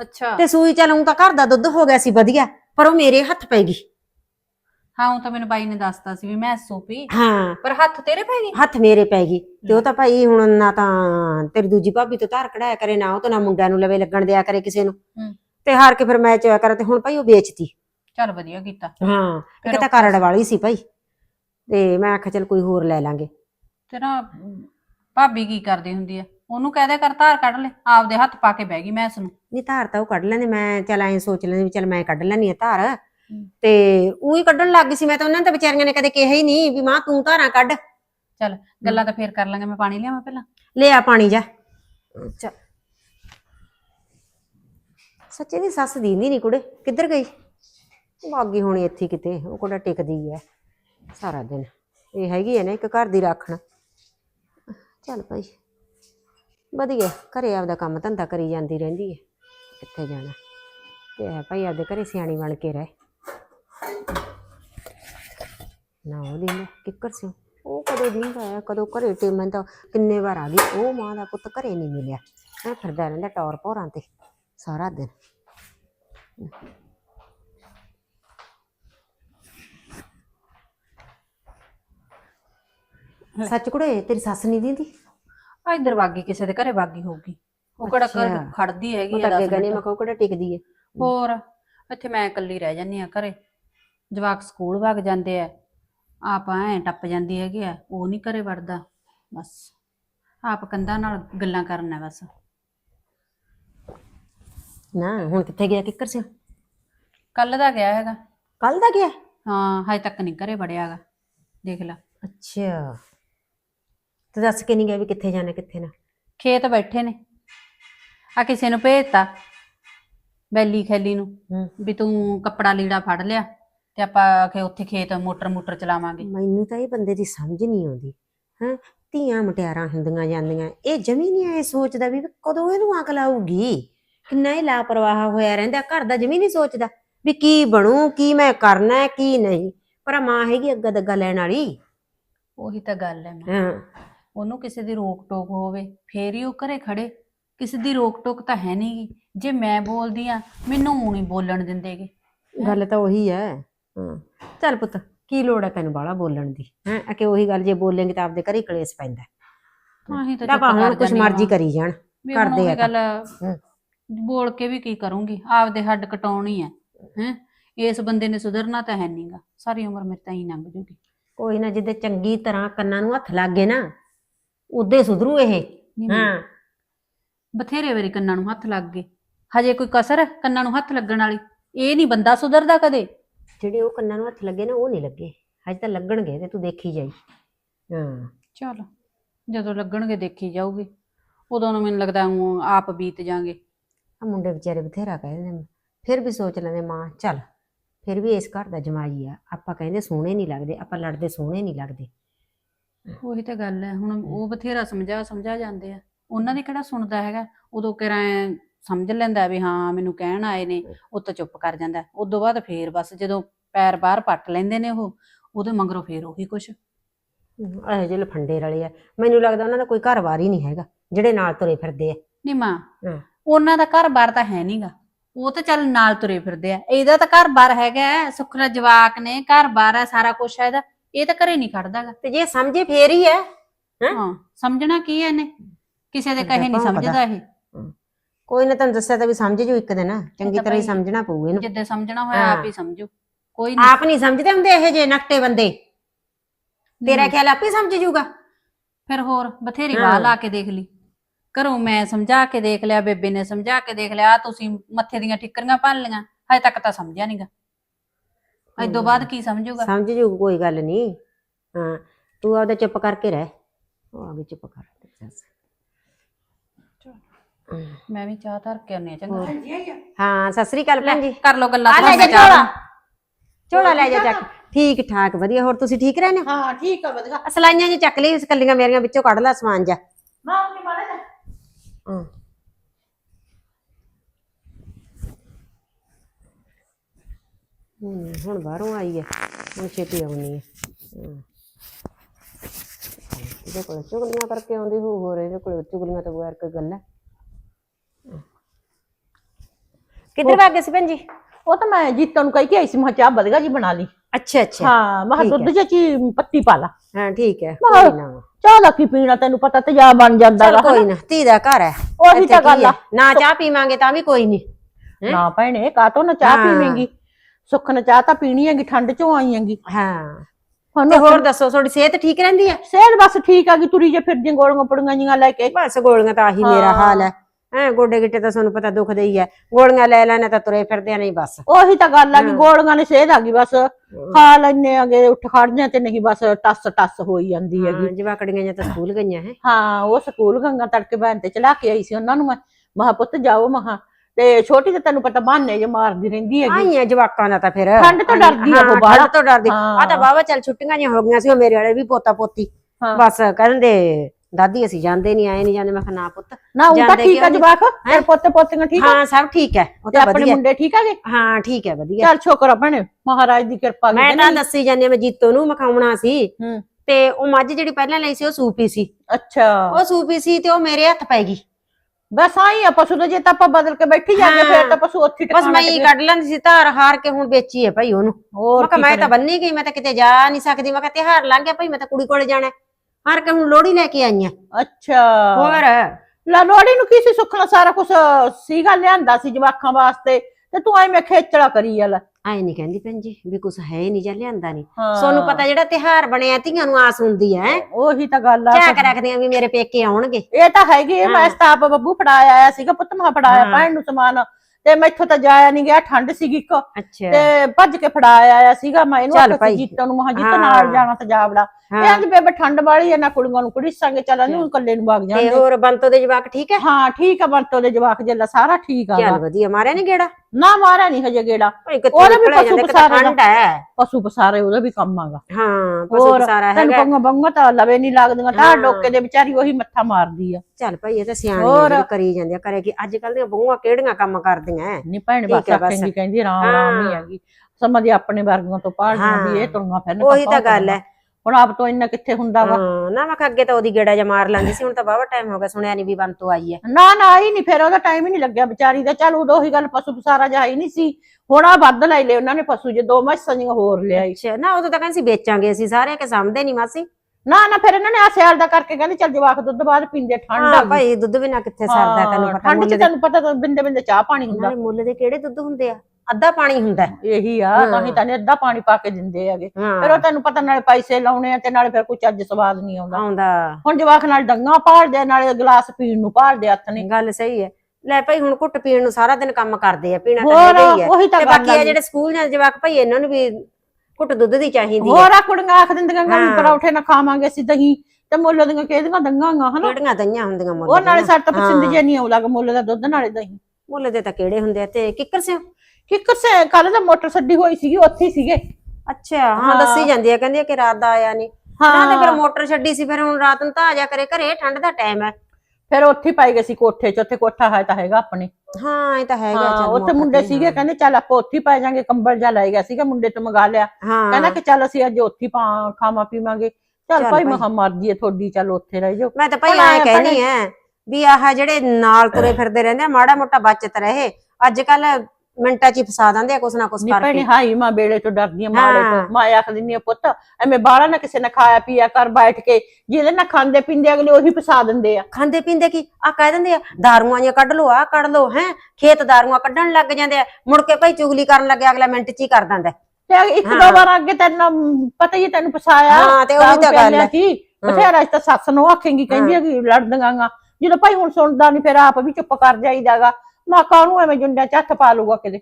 ਅੱਛਾ। ਤੇ ਸੂਈ ਚੱਲ ਤਾਂ ਘਰ ਦਾ ਦੁੱਧ ਹੋ ਗਿਆ ਸੀ ਵਧੀਆ ਪਰ ਉਹ ਮੇਰੇ ਹੱਥ ਪੈ ਗਈ। ਹਾਂ ਉਹ ਤਾਂ ਮੈਨੂੰ ਬਾਈ ਨੇ ਦੱਸਤਾ ਸੀ ਵੀ ਮੈਂ ਸੋਪੀ ਹਾਂ। ਪਰ ਹੱਥ ਤੇਰੇ ਪੈ ਗਏ? ਹੱਥ ਮੇਰੇ ਪੈ ਗਈ। ਤੇ ਉਹ ਤਾਂ ਭਾਈ ਹੁਣ ਨਾ ਤਾਂ ਤੇਰੀ ਦੂਜੀ ਭਾਬੀ ਤੋਂ ਧਾਰ ਕਢਾਇਆ ਕਰੇ ਨਾ ਉਹ ਤੋਂ ਨਾ ਮੁੰਡਿਆਂ ਨੂੰ ਲਵੇ ਲੱਗਣ ਦਿਆ ਕਰੇ ਕਿਸੇ ਨੂੰ। ਹੂੰ। ਤੇ ਹਾਰ ਕੇ ਫਿਰ ਮੈਂ ਚੋਇਆ ਕਰਾਂ ਤੇ ਹੁਣ ਭਾਈ ਉਹ ਵੇਚਤੀ। ਚੱਲ ਵਧੀਆ ਕੀਤਾ। ਹਾਂ। ਇੱਕ ਤਾਂ ਕਰੜ ਵਾਲੀ ਸੀ ਭਾਈ ਤੇ ਮੈਂ ਆਖਿਆ ਚੱਲ ਕੋਈ ਹੋਰ ਲੈ ਲਾਂਗੇ। ਤੇ ਨਾ ਅਮ, ਭਾਬੀ ਕੀ ਕਰਦੀ ਹੁੰਦੀ ਆ? ਉਹਨੂੰ ਕਹਦੇ ਕਰ ਧਾਰ ਕੱਢ ਲੈ ਆਪਦੇ ਹੱਥ ਪਾ ਕੇ ਬਹਿ ਗਈ ਮੈਂ ਇਸ ਨੂੰ ਨਹੀਂ ਧਾਰ ਤਾਂ ਉਹ ਕੱਢ ਲੈਂਦੇ ਮੈਂ ਚੱਲ ਐਂ ਸੋਚ ਲੈਂਦੀ ਵੀ ਚੱਲ ਮੈਂ ਕੱਢ ਲੈਣੀ ਆ ਧਾਰ। ਤੇ ਉਹੀ ਕੱਢਣ ਲੱਗ ਗਈ ਸੀ ਮੈਂ ਤਾਂ ਉਹਨਾਂ ਨੇ ਤਾਂ ਵਿਚਾਰੀਆਂ ਨੇ ਕਦੇ ਕਿਹਾ ਹੀ ਨਹੀਂ ਵੀ ਮਾਂ ਤੂੰ ਧਾਰਾਂ ਕੱਢ। ਚੱਲ ਗੱਲਾਂ ਤਾਂ ਫੇਰ ਕਰ ਲਾਂਗੇ ਮੈਂ ਪਾਣੀ ਲਿਆਵਾਂ ਪਹਿਲਾਂ। ਲਿਆ ਪਾਣੀ ਜਾ। ਚੱਲ ਸੱਚੇ ਦੀ ਸੱਸ ਦੀਂਦੀ ਨਹੀਂ ਕੁੜੇ ਕਿੱਧਰ ਗਈ? ਬਾਗੀ ਹੋਣੀ ਇੱਥੇ ਕਿਤੇ, ਉਹ ਕੁੜਾ ਟਿਕਦੀ ਐ ਸਾਰਾ ਦਿਨ। ਇਹ ਹੈਗੀ ਐ ਨਾ ਇੱਕ ਘਰ ਦੀ ਰੱਖਣ। ਚੱਲ ਭਾਈ। ਵਧੀਆ, ਘਰੇ ਆਪਦਾ ਕੰਮ ਧੰਦਾ ਕਰੀ ਜਾਂਦੀ ਰਹਿੰਦੀ ਐ। ਕਿੱਥੇ ਜਾਣਾ? ਤੇ ਹੈ ਭਾਈ ਆਪਦੇ ਘਰੇ ਸਿਆਣੀ ਬਣ ਕੇ ਰਹਿ। ਨਾ ਉਹ ਦਿਨ ਕਿੱਕਰ ਸੀ ਉਹ ਕਦੋਂ ਨਹੀਂ ਆਇਆ, ਕਦੋਂ ਘਰੇ ਤੇ ਮੈਂ ਤਾਂ ਕਿੰਨੇ ਵਾਰ ਆ ਗਈ, ਉਹ ਮਾਂ ਦਾ ਪੁੱਤ ਘਰੇ ਨਹੀਂ ਮਿਲਿਆ। ਮੈਂ ਫਿਰਦਾ ਰਹਿੰਦਾ ਟੌਰ ਭੋਰਾਂ ਤੇ ਸਾਰਾ ਦਿਨ। ਸੱਚ ਕੁੜੇ ਤੇਰੀ ਸੱਸ ਨਹੀਂ ਦਿੰਦੀ? ਆ ਇੱਧਰ ਵਾਗੀ ਕਿਸੇ ਦੇ ਘਰੇ ਵਾਗੀ ਹੋਊਗੀ। ਉਹ ਕਿਹੜਾ ਘਰ ਅੱਛਾ। ਖੜਦੀ ਹੈਗੀ ਉਹ ਆ ਤਾਂ ਅੱਗੇ ਦਸ ਕਹਿੰਦੀ ਮਿੰਟ। ਮੈਂ ਕਹੋ ਕਿਹੜਾ ਟਿਕਦੀ ਹੈ ਹੋਰ ਇੱਥੇ ਮੈਂ ਇਕੱਲੀ ਰਹਿ ਜਾਂਦੀ ਆ ਘਰੇ। ਜਵਾਕ ਸਕੂਲ ਵਗ ਜਾਂਦੇ ਆ। ਆਪ ਐ ਟੱਪ ਜਾਂਦੀ ਹੈਗੀ ਆ ਉਹ ਨਹੀਂ ਘਰੇ ਵੜਦਾ। ਬਸ ਆਪ ਕੰਧਾਂ ਨਾਲ ਗੱਲਾਂ ਕਰਨਾ ਬਸ। ਨਾ ਹੁਣ ਕਿੱਥੇ ਗਿਆ ਕਿੱਕਰ ਸਿਆ? ਕੱਲ ਦਾ ਗਿਆ ਹੈਗਾ। ਕੱਲ ਦਾ ਗਿਆ? ਹਾਂ ਹਜੇ ਤੱਕ ਨਹੀਂ ਘਰੇ ਵੜਿਆਗਾ ਦੇਖ ਲੈ। ਅੱਛਾ। ਤੇ ਦੱਸ ਕੇ ਨਹੀਂ ਗਿਆ ਵੀ ਕਿੱਥੇ ਜਾਣਾ ਕਿੱਥੇ ਨਾ। ਖੇਤ ਬੈਠੇ ਨੇ। ਆ ਕਿਸੇ ਨੂੰ ਭੇਜਤਾ ਬੈਲੀ ਖੈਲੀ ਨੂੰ ਹੂੰ। ਵੀ ਤੂੰ ਕੱਪੜਾ ਲੀੜਾ ਫੜ ਲਿਆ ਤੇ ਆਪਾਂ ਆਖੇ ਉੱਥੇ ਖੇਤ ਮੋਟਰ ਮੋਟਰ ਚਲਾਵਾਂਗੇ। ਮੈਨੂੰ ਤਾਂ ਇਹ ਬੰਦੇ ਦੀ ਸਮਝ ਨਹੀਂ ਆਉਂਦੀ ਹਾਂ। ਧੀਆਂ ਮਟਿਆਰਾਂ ਹੁੰਦੀਆਂ ਜਾਂਦੀਆਂ ਇਹ ਜਮੀ ਨਹੀਂ ਐ ਸੋਚਦਾ ਵੀ ਕਦੋਂ ਇਹਨੂੰ ਅਕਲ ਆਊਗੀ। ਕਿੰਨਾ ਇਹ ਲਾਪਰਵਾਹ ਹੋਇਆ ਰਹਿੰਦਾ ਘਰ ਦਾ ਜਮੀ ਨਹੀਂ ਸੋਚਦਾ ਵੀ ਕੀ ਬਣੂ ਕੀ ਮੈਂ ਕਰਨਾ ਹੈ ਕੀ ਨਹੀਂ। ਪਰ ਆਹ ਮਾਂ ਹੈਗੀ ਅੱਗਾ ਦੱਗਾ ਲੈਣ ਵਾਲੀ। ਉਹੀ ਤਾਂ ਗੱਲ ਹੈ ਮਾਂ। ਹਾਂ। ਉਹਨੂੰ ਕਿਸੇ ਦੀ ਰੋਕ ਟੋਕ ਹੋਵੇ ਫੇਰ ਹੀ ਉਹ ਘਰੇ ਖੜੇ। ਕਿਸੇ ਦੀ ਰੋਕ ਟੋਕ ਤਾਂ ਹੈ ਨਹੀਂਗੀ ਜੇ ਮੈਂ ਬੋਲਦੀ ਆ ਮੈਨੂੰ ਊਂ ਨਹੀਂ ਬੋਲਣ ਦਿੰਦੇਗੇ। ਗੱਲ ਤਾਂ ਉਹੀ ਹੈ ਹਾਂ। ਚੱਲ ਪੁੱਤ ਕੀ ਲੋੜ ਹੈ ਤੈਨੂੰ ਬਾਹਲਾ ਬੋਲਣ ਦੀ? ਹੈ? ਅਕੇ ਉਹੀ ਗੱਲ ਜੇ ਬੋਲੇਂਗੇ ਤਾਂ ਆਪਦੇ ਘਰੇ ਕਲੇਸ਼ ਪੈਂਦਾ। ਆਹੀਂ ਤਾਂ ਚੁੱਪ ਕਰ ਹੁਣ ਕੁਛ। ਮਰਜ਼ੀ ਕਰੀ ਜਾਣ ਕਰਦੇ ਆ ਗੱਲ। ਬੋਲ ਕੇ ਵੀ ਕੀ ਕਰੂੰਗੀ? ਆਪਦੇ ਹੱਡ ਕਟਾਉਣੀ ਹੈ ਹੈ? ਇਸ ਬੰਦੇ ਨੇ ਸੁਧਰਨਾ ਤਾਂ ਹੈ ਨਹੀਂਗਾ ਸਾਰੀ ਉਮਰ ਮੇਰੇ ਤਾਂ ਹੀ ਲੰਘ ਜੂਗੀ। ਕੋਈ ਨਾ ਜਿੱਦੇ ਚੰਗੀ ਤਰ੍ਹਾਂ ਕੰਨਾਂ ਨੂੰ ਹੱਥ ਲੱਗ ਗਏ ਨਾ ਉਦੇ ਸੁਧਰੂ ਇਹ। ਹਾਂ। ਬਥੇਰੇ ਵਾਰੀ ਕੰਨਾਂ ਨੂੰ ਹੱਥ ਲੱਗ ਗਏ। ਹਜੇ ਕੋਈ ਕਸਰ ਹੈ ਕੰਨਾਂ ਨੂੰ ਹੱਥ ਲੱਗਣ ਵਾਲੀ? ਇਹ ਨਹੀਂ ਬੰਦਾ ਸੁਧਰਦਾ ਕਦੇ। ਜਿਹੜੇ ਉਹ ਕੰਨਾਂ ਨੂੰ ਹੱਥ ਲੱਗੇ ਨਾ ਉਹ ਨਹੀਂ ਲੱਗੇ। ਹਜੇ ਤਾਂ ਲੱਗਣਗੇ ਤੇ ਤੂੰ ਦੇਖੀ ਜਾਈ। ਹਾਂ। ਚਲ ਜਦੋਂ ਲੱਗਣਗੇ ਦੇਖੀ ਜਾਊਗੀ। ਉਦੋਂ ਨੂੰ ਮੈਨੂੰ ਲੱਗਦਾ ਊਂ ਆਪ ਬੀਤ ਜਾਾਂਗੇ। ਆ ਮੁੰਡੇ ਵਿਚਾਰੇ ਬਥੇਰਾ ਕਹਿੰਦੇ ਨੇ। ਫਿਰ ਵੀ ਸੋਚ ਲੈਂਦੇ ਮਾਂ ਚੱਲ। ਫਿਰ ਵੀ ਇਸ ਘਰ ਦਾ ਜਮਾਈ ਆ। ਆਪਾਂ ਕਹਿੰਦੇ ਸੋਹਣੇ ਨਹੀਂ ਲੱਗਦੇ ਆਪਾਂ ਲੜਦੇ ਸੋਹਣੇ ਨਹੀਂ ਲੱਗਦੇ। ਉਹੀ ਤਾਂ ਗੱਲ ਹੈ ਹੁਣ ਉਹ ਬਥੇਰਾ ਸਮਝਾ ਸਮਝਾ ਜਾਂਦੇ ਆ। ਉਹਨਾਂ ਦੀ ਕਿਹੜਾ ਸੁਣਦਾ ਹੈਗਾ ਉਦੋਂ ਐਂ ਸਮਝ ਲੈਂਦਾ ਵੀ ਹਾਂ ਮੈਨੂੰ ਕਹਿਣ ਆਏ ਨੇ ਉਹ ਤਾਂ ਚੁੱਪ ਕਰ ਜਾਂਦਾ। ਉਦੋਂ ਬਾਅਦ ਫੇਰ ਬਸ ਜਦੋਂ ਪੈਰ ਬਾਹਰ ਪੱਟ ਲੈਂਦੇ ਨੇ ਉਹ ਉਹਦੇ ਮਗਰੋਂ ਫੇਰ ਉਹੀ ਕੁਛ। ਇਹੋ ਜਿਹੇ ਲਫੰਡੇ ਰਲੇ ਆ। ਮੈਨੂੰ ਲੱਗਦਾ ਉਹਨਾਂ ਦਾ ਕੋਈ ਘਰ-ਬਾਰ ਹੀ ਨਹੀਂ ਹੈਗਾ ਜਿਹੜੇ ਨਾਲ ਤੁਰੇ ਫਿਰਦੇ ਆ। ਨਹੀਂ ਮਾਂ। ਉਹਨਾਂ ਦਾ ਘਰ-ਬਾਰ ਤਾਂ ਹੈ ਨਹੀਂਗਾ ਉਹ ਤਾਂ ਚੱਲ ਨਾਲ ਤੁਰੇ ਫਿਰਦੇ ਆ। ਇਹਦਾ ਤਾਂ ਘਰ-ਬਾਰ ਹੈਗਾ ਹੈ, ਸੁੱਖ ਦਾ ਜਵਾਕ ਨੇ ਘਰ-ਬਾਰ ਹੈ ਸਾਰਾ ਕੁਝ ਹੈ ਇਹਦਾ। ਇਹ ਤਾਂ ਘਰੇ ਨਹੀਂ ਖੜਦਾਗਾ। ਤੇ ਜੇ ਸਮਝੇ ਫੇਰ ਹੀ ਹੈ ਹੈਂ? ਹਾਂ ਸਮਝਣਾ ਕੀ ਹੈ ਇਹਨੇ? ਕਿਸੇ ਦੇ ਕਹੇ ਨਹੀਂ ਆਪਾਂ ਨੂੰ ਸਮਝਦਾ ਇਹ। ਕੋਈ ਨਾ ਤੈਨੂੰ ਦੱਸਿਆ ਤਾਂ ਵੀ ਸਮਝ ਜੂ ਇੱਕ ਦਿਨ। ਚੰਗੀ ਤਾਂ ਤਰ੍ਹਾਂ ਹੀ ਭਾਈ ਸਮਝਣਾ ਪਊ ਇਹਨੂੰ। ਜਿੱਦੇ ਸਮਝਣਾ ਹੋਇਆ ਆਪ ਹੀ ਸਮਝੋ। ਕੋਈ ਨਹੀਂ। ਆਪ ਨਹੀਂ ਸਮਝਦੇ ਹੁੰਦੇ ਇਹ ਜੇ ਨਕਟੇ ਬੰਦੇ। ਤੇਰਾ ਖਿਆਲ ਆਪੇ ਸਮਝ ਜੂਗਾ। ਫਿਰ ਹੋਰ ਬਥੇਰੀ ਹਾਂ। ਵਾਹ ਲਾ ਕੇ ਦੇਖ ਲਈ। ਘਰੋਂ ਮੈਂ ਸਮਝਾ ਕੇ ਦੇਖ ਲਿਆ ਬੇਬੇ ਨੇ ਸਮਝਾ ਕੇ ਦੇਖ ਲਿਆ ਆਹ ਤੁਸੀਂ ਮੱਥੇ ਦੀਆਂ ਠਿੱਕਰੀਆਂ ਭੰਨ ਲੀਆਂ ਹਜੇ ਤੱਕ ਤਾਂ ਸਮਝਿਆ ਨਹੀਂਗਾ ਤੋਂ ਬਾਅਦ ਕੀ ਸਮਝੂਗਾ? ਸਮਝ ਜੂ ਕੋਈ ਗੱਲ ਨਹੀਂ। ਹਾਂ ਤੂੰ ਆਪਦਾ ਚੁੱਪ ਕਰਕੇ ਰਹਿ। ਉਹ ਆ ਗਈ ਚੁੱਪ ਕਰ। ਮੈਂ ਵੀ ਚਾਹ ਧਰ ਕੇ ਆਉਣੀ ਚੰਗਾ। ਹਾਂ ਸਤਿ ਸ੍ਰੀ ਅਕਾਲ ਭੈਣ ਜੀ। ਕਰ ਲੋ ਗੱਲਾਂ ਆ ਲੈ ਜਾ ਝੋਲਾ। ਝੋਲਾ ਲੈ ਜਾ ਚੱਕ। ਠੀਕ ਠਾਕ ਵਧੀਆ। ਹੋਰ ਤੁਸੀਂ ਠੀਕ ਰਹਿੰਦੇ ਹੋ? ਹਾਂ ਠੀਕ ਆ ਵਧੀਆ। ਸਲਾਈਆਂ ਜੀ ਚੱਕ ਲਈ ਕੱਲੀਆਂ ਮੇਰੀਆਂ ਵਿੱਚੋਂ ਕੱਢ ਲੈ ਸਮਾਨ ਜਾ। ਮਾਂ ਨੇ ਮਾੜਾ ਜਿਹਾ ਹਾਂ। ਹੂੰ, ਹੁਣ ਬਾਹਰੋਂ ਆਈ ਹੈ। ਹੁਣ ਛੇਤੀ ਆਉਣੀ ਹੈ। ਇਹਦੇ ਕੋਲ ਚੁਗਲੀਆਂ ਕਰਕੇ ਆਉਂਦੀ ਹੋ ਹੋਰ ਇਹਦੇ ਕੋਲ ਚੁਗਲੀਆਂ ਤੋਂ ਬਗੈਰ ਕੋਈ ਗੱਲ ਹੈ? ਕਿੱਧਰ ਗਏ ਸੀ ਭੈਣ ਜੀ? ਉਹ ਤਾਂ ਮੈਂ ਜੀਤਨ ਨੂੰ ਕਹਿ ਕੇ ਆਈ ਸੀ ਮੈਂ ਕਿਹਾ ਚਾਹ ਵਧੀਆ ਜੀ ਬਣਾ ਲਈ। ਅੱਛਾ ਅੱਛਾ। ਹਾਂ ਮੈਂ ਕਿਹਾ ਠੀਕ ਦੁੱਧ ਚ ਚੀ ਪੱਤੀ ਪਾ ਲਾ। ਹਾਂ ਠੀਕ ਹੈ। ਮੈਂ- ਕੋਈ ਨਾ। ਚਾਹ ਦਾ ਕੀ ਪੀਣਾ ਤੈਨੂੰ ਪਤਾ ਤੇ ਜਾ ਬਣ ਜਾਂਦਾ ਚਲ ਕੋਈ ਨਾ ਧੀ ਦਾ ਘਰ ਹੈ। ਉਹੀ ਇੱਥੇ ਤਾਂ ਕੀ ਗੱਲ ਆ। ਹੈ? ਨਾ ਚਾਹ ਪੀਵਾਂਗੇ ਤਾਂ ਵੀ ਕੋਈ ਨਹੀਂ? ਨਾ ਭੈਣੇ ਕਾਤੋਂ ਨਾ ਚਾਹ ਹਾਂ। ਪੀਵੇਂਗੀ? ਸੁੱਖ ਨਾਲ ਚਾਹ ਤਾਂ ਪੀਣੀ ਹੈਗੀ ਠੰਡ ਚੋਂ ਆਈ ਹੈਗੀ। ਹਾਂ। ਤੇ ਹੋਰ ਦੱਸੋ ਤੁਹਾਡੀ ਸਿਹਤ ਠੀਕ ਰਹਿੰਦੀ ਹੈ? ਸਿਹਤ ਬਸ ਠੀਕ ਆ ਗਈ ਤੁਰੀ ਜੇ ਫਿਰਦੀ ਗੋਲੀਆਂ ਪੜੀਆਂ ਜੀਆਂ ਲੈ ਕੇ ਬਸ ਗੋਲੀਆਂ ਤਾਂ ਆਹੀ ਮੇਰਾ ਹਾਂ। ਹਾਲ ਹੈ। ਐ ਗੋਡੇ ਗਿੱਟੇ ਤਾਂ ਤੁਹਾਨੂੰ ਪਤਾ ਦੁਖਦੇ ਹੀ ਹੈ। ਗੋਲੀਆਂ ਲੈ ਲੈਣੇ ਤਾਂ ਤੁਰੇ ਫਿਰਦੇ ਨਹੀਂ ਬਸ। ਉਹੀ ਤਾਂ ਗੱਲ ਆ ਕਿ ਹਾਂ। ਗੋਲੀਆਂ ਨੇ ਸਿਹਤ ਆ ਗਈ ਬਸ। ਖਾ ਲੈਣੇ ਆਗੇ ਉੱਠ ਖੜਦੇ ਤੇ ਨਹੀਂ ਬਸ ਟੱਸ ਟੱਸ ਹੋਈ ਜਾਂਦੀ ਹੈਗੀ। ਹਾਂ, ਜਵਾਕੜੀਆਂ ਜਾਂ ਤਾਂ ਸਕੂਲ ਗਈਆਂ ਹੈ। ਹਾਂ ਉਹ ਸਕੂਲ ਗੰਗਾ ਤੜਕੇ ਬੈਨ ਤੇ ਚਲਾ ਕੇ ਆਈ ਸੀ ਉਹਨਾਂ ਨੂੰ ਮੈਂ। ਮਹਾ ਪੁੱਤ ਜਾਓ ਮਹਾ ਤੇ ਛੋਟੀ ਤੇ ਤੈਨੂੰ ਪਤਾ ਬਹਾਨੇ ਜੇ ਮਾਰਦੀ ਰਹਿੰਦੀ ਹੈਗੀ। ਆਈਆਂ ਜਵਾਕਾਂ ਦਾ ਤਾਂ ਫਿਰ। ਠੰਡ ਤੋਂ ਡਰਦੀ ਆ ਉਹ ਹਾਂ, ਬਾਹਲਾ। ਠੰਡ ਤੋਂ ਡਰਦੀ। ਹਾਂ। ਆ ਤਾਂ ਬਾਬਾ ਚੱਲ ਛੁੱਟੀਆਂ ਜਿਹੀਆਂ ਹੋ ਗਈਆਂ ਸੀ ਉਹ ਮੇਰੇ ਵਾਲੇ ਵੀ ਪੋਤਾ ਪੋਤੀ। ਹਾਂ। ਬਸ ਕਹਿੰਦੇ ਦਾਦੀ ਅਸੀਂ ਜਾਂਦੇ ਨਹੀਂ ਆਏ ਨਹੀਂ ਜਾਂਦੇ। ਮੈਂ ਕਿਹਾ ਨਾ ਪੁੱਤ ਨਾ ਉਹ ਤਾਂ ਜਾਂਦੇ ਠੀਕ ਆ ਕਿਉਂ ਨੀ? ਜਵਾਕ? ਤੇਰੇ ਪੁੱਤ ਪੋਤੀਆਂ ਠੀਕ ਆ? ਹਾਂ ਸਭ ਠੀਕ ਹੈ। ਉਹ ਤੇ ਤਾਂ ਆਪਣੇ ਵਧੀਆ। ਮੁੰਡੇ ਠੀਕ ਆਗੇ ਹਾਂ ਠੀਕ ਹੈ ਵਧੀਆ। ਚੱਲ ਸ਼ੁਕਰ ਆ ਭੈਣੇ ਮਹਾਰਾਜ ਦੀ ਕਿਰਪਾ ਮੈਂ ਤਾਂ ਦੱਸੀ ਜਾਂਦੀ ਹਾਂ ਮੈਂ ਜੀਤੋ ਨੂੰ ਮਖਾਉਣਾ ਸੀ। ਹੂੰ। ਤੇ ਉਹ ਮੱਝ ਜਿਹੜੀ ਪਹਿਲਾਂ ਲਈ ਸੀ ਉਹ ਸੂਪੀ ਸੀ। ਅੱਛਾ। ਉਹ ਸੂਪੀ ਸੀ ਤੇ ਉਹ ਮੇਰੇ ਹੱਥ ਪੈ ਗਈ। ਬਸ ਆਈ ਆ ਪਸ਼ੂ ਜੇ ਤਾਂ ਆਪਾਂ ਬਦਲ ਕੇ ਬੈਠੀ ਹਾਂ। ਫਿਰ ਤਾਂ ਪਸ਼ੂ ਉੱਥੇ ਬਸ ਮੈਂ ਹੀ ਕੱਢ ਲੈਂਦੀ ਸੀ ਧਾਰ ਹਾਰ ਕੇ ਹੁਣ ਵੇਚੀ ਹੈ ਭਾਈ ਉਹਨੂੰ ਹੋਰ ਮੈਂ ਕਿਹਾ ਮੈਂ। ਤਾਂ ਬੰਨੀ ਗਈ ਮੈਂ ਤਾਂ ਕਿਤੇ ਜਾ ਨਹੀਂ ਸਕਦੀ ਮੈਂ ਕਿਹਾ ਤਿਉਹਾਰ ਲੰਘ ਗਿਆ ਭਾਈ ਮੈਂ ਤਾਂ ਕੁੜੀ ਕੋਲੇ ਜਾਣਾ। ਹਾਰ ਕੇ ਹੁਣ ਲੋਹੜੀ ਲੈ ਕੇ ਆਈ ਆ ਅੱਛਾ ਹੋਰ ਲਾ ਲੋੜੀ ਨੂੰ ਕੀ ਸੀ ਸੁੱਖਣਾ ਸਾਰਾ ਕੁਝ ਸੀਗਾ ਲਿਆਂਦਾ ਸੀ ਜਵਾਕਾਂ ਵਾਸਤੇ ਤੇ ਤੂੰ ਐਵੇਂ ਖੇਚਲਾ ਕਰੀ ਜਾ ਲੈ ਐ ਨਹੀਂ ਕਹਿੰਦੀ ਭੈਣ ਜੀ ਵੀ ਕੁਛ ਹੈ ਹੀ ਨਹੀਂ ਜਾਂ ਲਿਆਂਦਾ ਨਹੀਂ ਹਾਂ। ਸੋਨੂੰ ਪਤਾ ਜਿਹੜਾ ਤਿਹਾਰ ਬਣਿਆ ਧੀਆਂ ਨੂੰ ਆਸ ਹੁੰਦੀ ਐ। ਉਹੀ ਤਾਂ ਗੱਲ ਆ। ਝਾਕ ਰੱਖਦੇ ਆ ਵੀ ਮੇਰੇ ਪੇਕੇ ਆਉਣਗੇ। ਇਹ ਤਾਂ ਹੈਗੀ ਆ, ਮੈਂ ਸਤਾਪ ਬੱਬੂ ਫੜਾਇਆ ਆਇਆ ਸੀਗਾ ਪੁੱਤ ਮਾ ਫੜਾਇਆ ਹਾਂ। ਭੈਣ ਨੂੰ ਸਮਾਨ। ਤੇ ਮੈਥੋਂ ਤਾਂ ਜਾਇਆ ਨਹੀਂ ਗਿਆ ਠੰਡ ਸੀਗੀ ਇੱਕ। ਅੱਛਾ। ਤੇ ਭੱਜ ਕੇ ਫੜਾਇਆ ਆਇਆ ਸੀਗਾ ਮੈਂ ਇਹਨੂੰ ਚੱਲ ਆਖਿਆ ਭਾਈ। ਸੀ ਜੀਤੋ ਨੂੰ ਮਹਾ ਜੀਤੋ ਹਾਂ। ਨਾਲ ਜਾਣਾ ਤੇ ਜਾਵੜਾ ਇਹ ਹਾਂ ਅੱਜ ਬੇਬੇ ਠੰਡ ਵਾਲੀ ਹੈ ਨਾ ਕੁੜੀਆਂ ਨੂੰ ਕੁੜੀਸਾਂਗੇ ਚੱਲ ਇਹਨੂੰ ਇਕੱਲੇ ਨੂੰ ਵਗ ਤੇ ਜਾਣਗੇ ਹੋਰ ਬੰਤੋ ਦੇ ਜਵਾਕ ਠੀਕ ਐ ਹਾਂ ਠੀਕ ਆ ਬੰਤੋ ਦੇ ਜਵਾਕ ਜੱਲਾ ਸਾਰਾ ਠੀਕ ਆ ਚੱਲ ਵਧੀਆ ਮਾਰਿਆ ਨੀ ਗੇੜਾ? ਨਾ ਮਾਰਿਆ ਨਹੀਂ ਹਜੇ ਗੇੜਾ। ਭਾਈ ਕਿੱਥੇ ਉਹਦਾ ਵੀ ਨਿਕਲਿਆ ਪਸ਼ੂ ਜਾਂਦਾ ਪਸਾਰਾ ਕਿਤੇ ਠੰਡ ਐ ਪਸ਼ੂ ਪਸਾਰੇ ਉਹਦਾ ਵੀ ਕੰਮ ਆਗਾ। ਹਾਂ ਪਸ਼ੂ ਸਾਰਾ ਤੈਨੂੰ ਹੈਗਾ। ਪੰਗਾ ਬੰਗਾ ਤਾਂ ਲਵੇ ਨਹੀਂ ਲੱਗਦੀਆਂ ਤਾਂ ਹਾਂ। ਡੋਕੇ ਦੇ ਵਿਚਾਰੀ ਉਹੀ ਮੱਥਾ ਮਾਰਦੀ ਆ। ਚੱਲ ਭਾਈ ਇਹ ਤਾਂ ਸਿਆਣੀ ਜਿਹੜੀ ਕਰੀ ਜਾਂਦੀ ਆ ਕਰੇਗੀ ਅੱਜ ਕੱਲ ਦੀਆਂ ਬਹੂਆਂ ਕਿਹੜੀਆਂ ਕੰਮ ਕਰਦੀਆਂ ਐ? ਨਹੀਂ ਭੈਣ ਬਸ ਆ। ਆਖੇਂਗੀ ਕਹਿੰਦੀ ਰਾਮ ਰਾਮ ਹੀ। ਹਾਂ। ਹੈਗੀ। ਸਮਾਂ ਦੀ ਆਪਣੇ ਵਰਗੀਆਂ ਤੋਂ ਪਾੜੀਆਂ ਵੀ ਇਹ ਤੁਰੀਆਂ ਫਿਰਨ ਉਹੀ ਤਾਂ ਗੱਲ ਐ। ਹੁਣ ਆਪ ਤੋਂ ਇੰਨਾ ਕਿੱਥੇ ਹੁੰਦਾ ਵਾ? ਹਾਂ ਨਾ ਮੈਂ ਕਿਹਾ ਅੱਗੇ ਤਾਂ ਉਹਦੀ ਗੇੜਾ ਜਾਂ ਮਾਰ ਲਾਂਦੀ ਸੀ ਹੁਣ ਤਾਂ ਬਾਵਾ ਟਾਈਮ ਹੋ ਗਿਆ ਸੁਣਿਆ ਨਹੀਂ ਵੀ ਬੰਤੋ ਆਈ ਐ ਨਾ ਨਾ ਆਈ ਨਹੀਂ ਫਿਰ ਉਹਦਾ ਟਾਈਮ ਹੀ ਨਹੀਂ ਲੱਗਿਆ ਵਿਚਾਰੀ ਦਾ। ਚੱਲ ਉਦੋਂ ਉਹੀ ਗੱਲ ਪਸ਼ੂ ਪਸਾਰਾ ਜਿਹਾ ਹੀ ਨਹੀਂ ਸੀ। ਹੁਣ ਆ ਵੱਧ ਲੈ ਲਏ ਉਹਨਾਂ ਨੇ ਪਸ਼ੂ ਜੇ ਦੋ ਮੱਝਾਂ ਜਿਹੀਆਂ ਹੋਰ ਲਿਆਈ। ਅੱਛਾ ਨਾ ਉਦੋਂ ਤਾਂ ਕਹਿੰਦੇ ਸੀ ਵੇਚਾਂਗੇ ਅਸੀਂ ਸਾਰੇ ਕਿ ਸਮਝਦੇ ਨਹੀਂ ਮਾਸੀ। ਨਾ ਨਾ ਫਿਰ ਇਹਨਾਂ ਨੇ ਆ ਸਿਆਲ ਦਾ ਕਰਕੇ ਕਹਿੰਦੇ ਚੱਲ ਜਵਾਕ ਦੁੱਧ ਬਾਅਦ ਪੀਂਦੇ ਠੰਡ ਆ ਹਾਂ। ਭਾਈ ਦੁੱਧ ਬਿਨਾ ਕਿੱਥੇ ਸਰਦਾ ਤੈਨੂੰ ਹਾਂ, ਪਤਾ ਠੰਡ ਮੁੱਲ ਚ ਦੇ ਤੈਨੂੰ ਪਤਾ ਤਾਂ ਬਿੰਦੇ ਬਿੰਦੇ ਚਾਹ ਪਾਣੀ ਹੁੰਦਾ। ਨਾਲੇ ਮੁੱਲ ਦੇ ਕਿਹੜੇ ਦੁੱਧ ਹੁੰਦੇ ਆ? ਅੱਧਾ ਪਾਣੀ ਹੁੰਦਾ ਹੈ। ਇਹੀ ਆ ਤਾਂ ਹੀ ਤਾਂ ਅੱਧਾ ਪਾਣੀ ਪਾ ਕੇ ਦਿੰਦੇ ਹੈਗੇ। ਫਿਰ ਹਾਂ ਉਹ ਤੈਨੂੰ ਪਤਾ ਨਾਲੇ ਪੈਸੇ ਲਾਉਣੇ ਆ ਤੇ ਨਾਲੇ ਫਿਰ ਕੋਈ ਚੱਜ ਸਵਾਦ ਨਹੀਂ ਆਉਂਦਾ। ਆਉਂਦਾ। ਹੁਣ ਜਵਾਕ ਨਾਲ ਡੰਗਾ ਪਾੜਦੇ ਆ, ਨਾਲੇ ਗਲਾਸ ਪੀਣ ਨੂੰ ਪਾੜਦੇ ਹੱਥ ਨੇ। ਗੱਲ ਸਹੀ ਹੈ। ਲੈ ਭਾਈ ਹੁਣ ਘੁੱਟ ਪੀਣ ਨੂੰ ਸਾਰਾ ਦਿਨ ਕੰਮ ਕਰਦੇ ਆ ਪੀਣਾ ਤਾਂ ਹੋਰ ਹੈਗਾ ਹੀ ਹੈ। ਉਹੀ ਤਾਂ ਬਾਕੀ ਆ ਆ ਜਿਹੜੇ ਸਕੂਲ ਜਾਂਦੇ ਜਵਾਕ ਭਾਈ ਇਹਨਾਂ ਨੂੰ ਵੀ ਘੁੱਟ ਦੁੱਧ ਦੀ ਚਾਹੀਦੀ ਹੈ। ਹੋਰ ਆ ਕੁੜੀਆਂ ਆਖ ਦਿੰਦੀਆਂ ਵੀ ਹਾਂ। ਪਰੌਠੇ ਨਾ ਖਾਵਾਂਗੇ ਅਸੀਂ ਦਹੀਂ ਤੇ ਮੁੱਲ ਦੀਆਂ ਕਿਹਦੀਆਂ ਦੰਗਾਂਗਾ ਹਨਾ? ਕਿਹੜੀਆਂ ਦਈਆਂ ਹੁੰਦੀਆਂ ਮੁੱਲ ਉਹ ਨਾਲੇ ਦੀਆਂ। ਸਾਡੇ ਤਾਂ ਪਸੰਦ। ਜੇ ਨਹੀਂ ਆਉਂਦਾ ਮੁੱਲ ਦਾ ਦੁੱਧ ਨਾਲੇ ਦਹੀਂ। ਮੁੱਲ ਦੇ ਤਾਂ ਕਿਹੜੇ ਹੁੰਦੇ ਆ ਤੇ ਕਿੱਕਰ ਸਿਓ? ਸੇ ਕੱਲ ਦਾ ਮੋਟਰ ਛੱਡੀ ਹੋਈ ਸੀਗੀ ਉੱਥੇ ਹੀ ਸੀਗੇ। ਅੱਛਾ ਹਾਂ ਹਾਂ। ਦੱਸੀ ਜਾਂਦੀ ਆ ਕਹਿੰਦੀ ਆ ਕਿ ਰਾਤ ਦਾ ਆਇਆ ਨਹੀਂ ਨਾ ਤੇ ਫਿਰ ਮੋਟਰ ਛੱਡੀ ਸੀ ਫਿਰ ਹੁਣ ਰਾਤ ਨੂੰ ਤਾਂ ਆ ਜਾ ਕਰੇ ਘਰੇ ਠੰਡ ਦਾ ਟਾਈਮ ਹੈ। ਫਿਰ ਉੱਥੇ ਹੀ ਪਾਈ ਗਏ ਸੀ ਕੋਠੇ 'ਚ ਉੱਥੇ ਕੋਠਾ ਹੈ ਤਾਂ ਹੈਗਾ ਆਪਣੇ। ਹਾਂ ਇਹ ਤਾਂ ਹੈਗਾ ਹਾਂ ਚੱਲ ਉੱਥੇ ਮੁੰਡੇ ਸੀਗੇ ਹਾਂ। ਕਹਿੰਦੇ ਚੱਲ ਆਪਾਂ ਉੱਥੇ ਹੀ ਪੈ ਜਾਾਂਗੇ ਕੰਬਲ ਜਾ ਲੈ ਗਿਆ ਸੀਗਾ ਮੁੰਡੇ ਤੋਂ ਮੰਗਾ ਲਿਆ। ਕਹਿੰਦਾ ਹਾਂ ਕਿ ਚੱਲ ਅਸੀਂ ਅੱਜ ਉੱਥੇ ਹੀ ਪਾ- ਖਾਵਾਂ ਪੀਵਾਂਗੇ। ਚੱਲ ਭਾਈ। ਮਹਾ ਮਰਜ਼ੀ ਹੈ ਤੁਹਾਡੀ ਚੱਲ ਉੱਥੇ ਰਹਿ ਜਾਓ। ਮੈਂ ਤਾਂ ਭਾਈ ਐ ਕਹਿਣੀ ਐ ਵੀ ਆਹ ਜਿਹੜੇ ਨਾਲ ਤੁਰੇ ਫਿਰਦੇ ਰਹਿੰਦੇ ਆ ਮਾੜਾ ਮੋਟਾ ਬਚਤ ਰਹੇ। ਅੱਜ ਕੱਲ ਮਿੰਟਾਂ 'ਚ ਹੀ ਫਸਾ ਦਿੰਦੇ ਆ ਕੁਛ ਨਾ ਕੁਛ ਕਰਕੇ। ਹਾਈ ਮਾਂ ਬੇੜੇ ਤੋਂ ਡਰਦੀ ਆ ਮਾੜੇ। ਤੋਂ। ਮਾਂ ਆਖ ਦਿੰਦੀ ਆ ਪੁੱਤ ਐਵੇਂ ਬਾਹਲਾ ਨਾ ਕਿਸੇ ਨੇ ਖਾਇਆ ਪੀਆ ਕਰ ਬੈਠ ਕੇ। ਜਿਹਦੇ ਨਾਲ ਖਾਂਦੇ ਪੀਂਦੇ ਅਗਲੇ ਉਹੀ ਫਸਾ ਦਿੰਦੇ ਆ। ਖਾਂਦੇ ਪੀਂਦੇ ਕੀ? ਆ ਕਹਿ ਦਿੰਦੇ ਆ ਦਾਰੂਆਂ ਜਾਂ ਕੱਢ ਲੋ ਆ ਕੱਢ ਲੋ ਹੈ। ਖੇਤ ਦਾਰੂਆਂ ਕੱਢਣ ਲੱਗ ਜਾਂਦੇ ਆ। ਮੁੜ ਕੇ ਭਾਈ ਚੁਗਲੀ ਕਰਨ ਲੱਗੇ ਅਗਲਾ ਮਿੰਟ 'ਚ ਹੀ ਕਰ ਦਿੰਦਾ ਤੇ ਇੱਕ। ਦੋ ਵਾਰ ਅੱਗੇ ਤੈਨੂੰ ਪਤਾ ਹੀ ਤੈਨੂੰ ਫਸਾਇਆ। ਹਾਂ, ਤੇ ਉਹੀ ਤਾਂ ਗੱਲ ਹੈ। ਹੀ। ਬਥੇਰਾ ਇਸ ਤਾਂ ਸੱਸ ਨੂੰ ਆਖੇਂਗੀ ਕਹਿੰਦੀ ਆ ਕਿ ਲੜਦੀਆਂ ਜਦੋਂ ਭਾਈ ਹੁਣ ਸੁਣਦਾ ਨਹੀਂ ਫਿਰ ਆਪ ਵੀ ਚੁੱਪ ਕਰ ਜਾਈਦਾਗਾ। ਮਾਂ ਕਾਹਨੂੰ ਐਵੇਂ ਜੁੰਡਿਆਂ ਚ ਹੱਥ ਪਾ ਲੂਗਾ ਕਿਤੇ?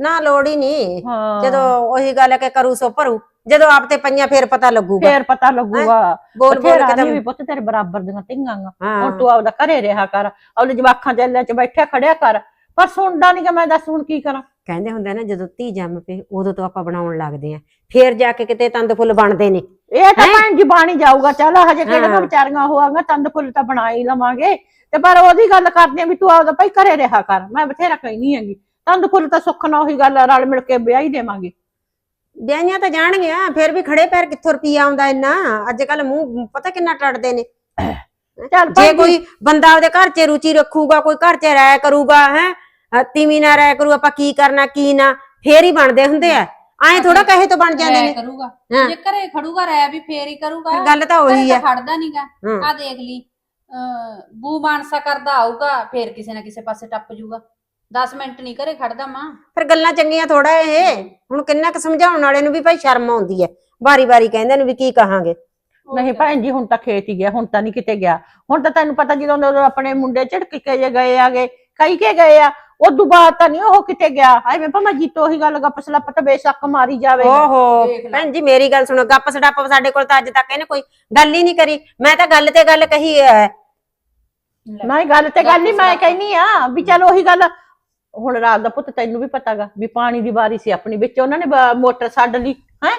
ਨਾ ਲੋੜ ਹੀ ਨਹੀਂ ਹਾਂ। ਜਦੋਂ ਉਹੀ ਗੱਲ ਹੈ ਕਿ ਕਰੂ ਸੋ ਭਰੂ। ਜਦੋਂ ਆਪ ਤੇ ਪਈਆਂ ਫੇਰ ਪਤਾ ਲੱਗੂਗਾ। ਫੇਰ ਪਤਾ ਲੱਗੂਗਾ। ਬੋਲ ਬੋਲ ਕੇ ਤਾਂ ਵੀ ਪੁੱਤ ਤੇਰੇ ਬਰਾਬਰ ਦੀਆਂ ਧੀਆਂ ਗਾ ਹਾਂ। ਹੁਣ ਤੂੰ ਆਪਦਾ ਘਰੇ ਰਿਹਾ ਕਰ। ਉਹਦੇ ਜਵਾਖਾਂ ਚੱਲਿਆਂ ਚ ਬੈਠਿਆ ਖੜਿਆ ਕਰ। ਪਰ ਸੁਣਦਾ ਨਹੀਂ ਕਿ ਮੈਂ ਦੱਸ ਹੁਣ ਕੀ ਕਰਾਂ? ਕਹਿੰਦੇ ਹੁੰਦੇ ਨਾ ਜਦੋਂ ਧੀ ਜੰਮ ਪਏ ਉਦੋਂ ਤੋਂ ਆਪਾਂ ਬਣਾਉਣ ਲੱਗਦੇ ਆ। ਫੇਰ ਜਾ ਕੇ ਕਿਤੇ ਤੰਦ ਫੁੱਲ ਬਣਦੇ ਨੇ। ਇਹ ਤਾਂ ਭੈਣ ਜੀ ਬਾਣੀ ਜਾਊਗਾ। ਚੱਲ ਹਜੇ ਕਿਹੜੀਆਂ ਹਾਂ। ਵਿਚਾਰੀਆਂ ਹੋਆਂਗਾ ਤੰਦ ਫੁੱਲ ਤਾਂ ਬਣਾ ਹੀ ਲਵਾਂਗੇ। ਤੇ ਪਰ ਉਹਦੀ ਗੱਲ ਕਰਦੇ ਆ ਵੀ ਤੂੰ ਆਪਦਾ ਭਾਈ ਘਰੇ ਰਿਹਾ ਕਰ ਮੈਂ ਬਥੇਰਾ ਕਹਿਨੀ ਹੈਗੀ। ਤੰਦ ਫੁੱਲ ਤਾਂ ਸੁੱਖ ਨਾਲ ਉਹੀ ਗੱਲ ਆ, ਰਲ ਮਿਲ ਕੇ ਵਿਆਹ ਹੀ ਦੇਵਾਂਗੇ। ਵਿਆਹੀਆਂ ਤਾਂ ਜਾਣਗੀਆਂ ਫੇਰ ਵੀ ਖੜੇ ਪੈਰ ਕਿੱਥੋਂ ਰੁਪਈਆ ਆਉਂਦਾ ਇੰਨਾ? ਅੱਜ ਕੱਲ ਮੂੰਹ ਪਤਾ ਕਿੰਨਾ ਟੜਦੇ ਨੇ। [COUGHS] ਚੱਲ ਜੇ ਭਾਈ ਕੋਈ ਬੰਦਾ ਉਹਦੇ ਘਰ 'ਚ ਰੁਚੀ ਰੱਖੂਗਾ ਕੋਈ ਘਰ 'ਚ ਰਾਇ ਕਰੂਗਾ ਹੈ? ਤੀਵੀਂ ਨਾ ਰਾਇ ਕਰੂ ਆਪਾਂ ਕੀ ਕਰਨਾ ਕੀ ਨਾ ਫੇਰ ਹੀ ਬਣਦੇ ਹੁੰਦੇ ਆ। ਐਂ ਥੋੜਾ ਕਹੇ ਤੋਂ ਬਣ ਜਾਂਦੇ ਰਹਿ ਨੇ। ਕਰੂਗਾ। ਹਾਂ। ਜੇ ਘਰੇ ਖੜੂਗਾ ਰਹਿ ਵੀ ਫੇਰ ਹੀ ਕਰੂਗਾ। ਫਿਰ ਗੱਲ ਤਾਂ ਉਹੀ ਘਰੇ ਆ। ਤਾਂ ਖੜਦਾ ਨਹੀਂਗਾ ਹੂੰ। ਆ ਦੇਖ ਲਈ। ਬੂ ਮਾਨਸਾ ਕਰਦਾ ਆਊਗਾ ਫੇਰ ਕਿਸੇ ਨਾ ਕਿਸੇ ਪਾਸੇ ਟੱਪ ਜੂਗਾ। 10 ਮਿੰਟ ਨਹੀਂ ਘਰੇ ਖੜਦਾ ਮਾਂ। ਫਿਰ ਗੱਲਾਂ ਚੰਗੀਆਂ ਥੋੜਾ ਇਹ। ਹੁਣ ਕਿੰਨਾ ਕੁ ਸਮਝਾਉਣ ਵਾਲੇ ਨੂੰ ਵੀ ਭਾਈ ਸ਼ਰਮ ਆਉਂਦੀ ਹੈ ਵਾਰੀ ਵਾਰੀ ਕਹਿੰਦੇ ਨੂੰ ਵੀ ਕੀ ਕਹਾਂਗੇ। ਨਹੀਂ ਭੈਣ ਜੀ ਹੁਣ ਤਾਂ ਖੇਤ ਹੀ ਗਿਆ ਹੁਣ ਤਾਂ ਨਹੀਂ ਕਿਤੇ ਗਿਆ। ਹੁਣ ਤਾਂ ਤੈਨੂੰ ਪਤਾ ਜਦੋਂ ਦੇ ਆਪਣੇ ਮੁੰਡੇ ਝੜਕ ਕੇ ਜੇ ਗਏ ਆਗੇ ਕਈ ਕੇ ਗਏ ਆ ਉਦੋਂ ਬਾਅਦ ਤਾਂ ਨਹੀਂ ਉਹ ਕਿਤੇ ਗਿਆ। ਹਾਏ ਮੈਂ ਭਾਵੇਂ ਜੀਤੋ ਉਹੀ ਗੱਲ ਗੱਪ ਸਲੱਪ ਤਾਂ ਬੇਸ਼ੱਕ ਮਾਰੀ ਜਾਵੇ। ਓਹੋ। ਭੈਣ ਜੀ ਮੇਰੀ ਗੱਲ ਸੁਣੋ ਗੱਪ ਸੜੱਪ ਸਾਡੇ ਕੋਲ ਤਾਂ ਅੱਜ ਤੱਕ ਇਹਨੇ ਕੋਈ ਗੱਲ ਹੀ ਨਹੀਂ ਕਰੀ। ਮੈਂ ਤਾਂ ਗੱਲ ਤੇ ਗੱਲ ਕਹੀ ਹੈ ਨਹੀਂ ਗੱਲ ਤੇ ਗੱਲ ਹੀ ਮੈਂ। ਕਹਿਨੀ ਆ ਵੀ ਚੱਲ ਉਹੀ ਗੱਲ ਹੁਣ ਰਾਤ ਦਾ ਪੁੱਤ ਤੈਨੂੰ ਵੀ ਪਤਾਗਾ ਵੀ ਪਾਣੀ ਦੀ ਵਾਰੀ ਸੀ ਆਪਣੀ ਵਿੱਚ ਉਹਨਾਂ ਨੇ ਬ- ਮੋਟਰ ਛੱਡ ਲਈ ਹੈ?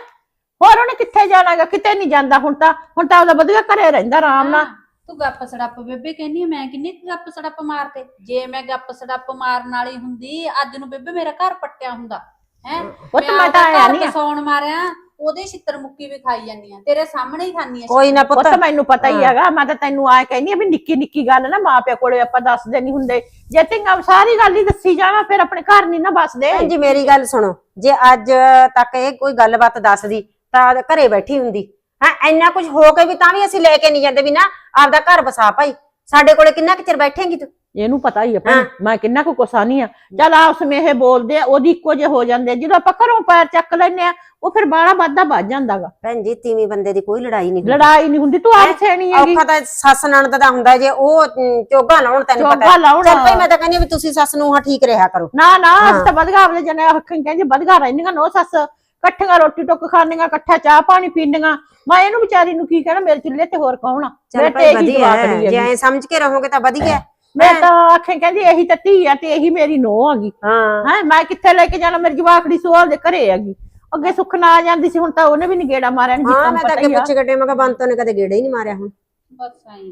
ਹੋਰ ਉਹਨੇ ਕਿੱਥੇ ਜਾਣਾਗਾ ਕਿਤੇ ਨਹੀਂ ਜਾਂਦਾ ਹੁਣ ਤਾਂ ਹੁਣ ਤਾਂ ਉਹਦਾ ਵਧੀਆ ਘਰੇ ਰਹਿੰਦਾ ਆਰਾਮ ਨਾਲ। ਹਾਂ, ਤੂੰ ਗੱਪ ਸੜੱਪ ਬੇਬੇ ਕਹਿੰਦੀ ਆ, ਮੈਂ ਕਿੰਨੇ ਕੁ ਗੱਪ ਸੜੱਪ ਮਾਰਤੇ? ਜੇ ਮੈਂ ਗੱਪ ਸੜੱਪ ਮਾਰਨ ਵਾਲੀ ਹੁੰਦੀ ਅੱਜ ਨੂੰ ਬੇਬੇ ਮੇਰਾ ਘਰ ਪੱਟਿਆ ਹੁੰਦਾ। ਹੈ? ਪੁੱਤ ਮੈਂ ਤਾਂ ਆਇਆ ਨਹੀਂ ਸੌਣ ਮਾਰਿਆ ਉਹਦੇ ਛਿੱਤਰ ਮੁੱਕੀ ਵੀ ਖਾਈ ਜਾਂਦੀ ਆ। ਤੇਰੇ ਸਾਹਮਣੇ ਹੀ ਖਾਨੀ ਆ ਕੋਈ ਨਾ ਪੁੱਤ। ਮੈਨੂੰ ਪਤਾ ਹੀ। ਹੈਗਾ ਮੈਂ ਤਾਂ ਤੈਨੂੰ ਆ ਕਹਿੰਦੀ ਆ ਵੀ ਨਿੱਕੀ ਨਿੱਕੀ ਗੱਲ ਨਾ ਮਾਪਿਆਂ ਕੋਲੇ ਆਪਾਂ ਦੱਸਦੇ ਨਹੀਂ ਹੁੰਦੇ। ਜੇ ਤੈਨੂੰ ਸਾਰੀ ਗੱਲ ਹੀ ਦੱਸੀ ਜਾਵਾਂ ਫਿਰ ਆਪਣੇ ਘਰ ਨਹੀਂ ਨਾ ਬਸਦੇ ਜੀ ਮੇਰੀ ਗੱਲ ਸੁਣੋ। ਜੇ ਅੱਜ ਤੱਕ ਇਹ ਕੋਈ ਗੱਲਬਾਤ ਦੱਸਦੀ ਤਾਂ ਘਰੇ ਬੈਠੀ ਹੁੰਦੀ। ਹੈ ਇੰਨਾ ਕੁਝ ਹੋ ਕੇ ਵੀ ਤਾਂ ਵੀ ਅਸੀਂ ਲੈ ਕੇ ਨਹੀਂ ਜਾਂਦੇ ਵੀ ਨਾ ਆਪਦਾ ਘਰ ਵਸਾ ਭਾਈ। ਸਾਡੇ ਕੋਲੇ ਕਿੰਨਾ ਕੁ ਚਿਰ ਬੈਠੇਂਗੀ ਤੂੰ? ਇਹਨੂੰ ਪਤਾ ਹੀ ਆ ਮੈਂ ਕਿੰਨਾ ਕੁ ਗੁੱਸਾ ਨਹੀਂ ਆ। ਚੱਲ ਆਪਸ ਵਿੱਚ ਇਹ ਬੋਲਦੇ ਆ ਉਹਦੀ ਇੱਕੋ ਜਿਹੇ ਹੋ ਜਾਂਦੇ ਆ। ਜਦੋਂ ਆਪਾਂ ਘਰੋਂ ਪੈਰ ਚੱਕ ਲੈਨੇ ਆ ਉਹ ਫਿਰ ਬਾਹਲਾ ਵੱਧਦਾ ਵੱਜ ਜਾਂਦਾਗਾ ਭੈਣ ਜੀ ਤੀਵੀਂ ਬੰਦੇ ਦੀ ਕੋਈ ਲੜਾਈ ਨਹੀਂ ਹੁੰਦੀ। ਲੜਾਈ ਨਹੀਂ ਹੁੰਦੀ ਤੂੰ ਆਪ ਸੈਣੀ ਹੈਗੀ। ਔਖਾ ਤਾਂ ਸੱਸ ਨਣਦ ਦਾ ਹੁੰਦਾ ਜੇ ਉਹ ਅਮ, ਚੋਗਾ ਲਾਉਣ ਤੈਨੂੰ ਪਤਾ। ਚੋਗਾ ਲਾਉਣ। ਚੱਲ ਭਾਈ ਮੈਂ ਤਾਂ ਕਹਿੰਦੀ ਵੀ ਤੁਸੀਂ ਸੱਸ ਨੂੰ ਹਾਂ ਠੀਕ ਰਿਹਾ ਕਰੋ। ਨਾ ਨਾ ਅਸੀਂ ਤਾਂ ਵਧਗਾ ਵਾਲੇ ਜਨੇ ਅੱਖਾਂ ਕਹਿੰਦੇ ਵਧਗਾ ਰਹਿੰਦੀਆਂ ਨੋ ਸੱਸ। ਇਕੱਠੀਆਂ ਰੋਟੀ ਟੁੱਕ ਖਾਣੀਆਂ ਇਕੱਠਾ ਚਾਹ ਪਾਣੀ ਪੀਂਦੀਆਂ। ਮੈਂ ਇਹਨੂੰ ਵਿਚਾਰੀ ਨੂੰ ਕੀ ਕਹਿਣਾ ਮੇਰੇ ਚੁੱਲ੍ਹੇ ਤੇ ਹੋਰ ਕੌਣ ਆ? ਚੱਲ ਮੈਂ ਭਾਈ ਤੇ ਇਹੀ ਵਧੀਆ ਹੈ। ਜੇ। ਐ ਸਮਝ ਕੇ ਰਹੋਗੇ ਤਾਂ ਵਧੀਆ। ਹੈ। ਮੈਂ ਤਾਂ ਆਖੇ ਕਹਿੰਦੀ ਇਹੀ ਤਾਂ ਧੀ ਆ ਤੇ ਇਹੀ ਮੇਰੀ ਨੋ ਹੈਗੀ। ਹਾਂ। ਹੈ ਮੈਂ ਕਿੱਥੇ ਲੈ ਕੇ ਜਾਣਾ? ਮੇਰੀ ਜਵਾਕੜੀ ਸੋਹਲ ਦੇ ਘਰੇ ਹੈਗੀ। ਅੱਗੇ ਸੁੱਖ ਨਾ ਆ ਜਾਂਦੀ ਸੀ ਹੁਣ ਤਾਂ ਉਹਨੇ ਵੀ ਨੀ ਗੇੜਾ ਮਾਰਿਆ ਨੀ ਹਾਂ ਮੈਂ ਤਾਂ ਅੱਗੇ ਪੁੱਛ ਗੱਡੇ ਮੈਂ ਕਿਹਾ ਬੰਤੋਂ ਨੇ ਕਦੇ ਗੇੜਾ ਹੀ ਨਹੀਂ ਮਾਰਿਆ ਹੁਣ। ਬਸ ਆਈ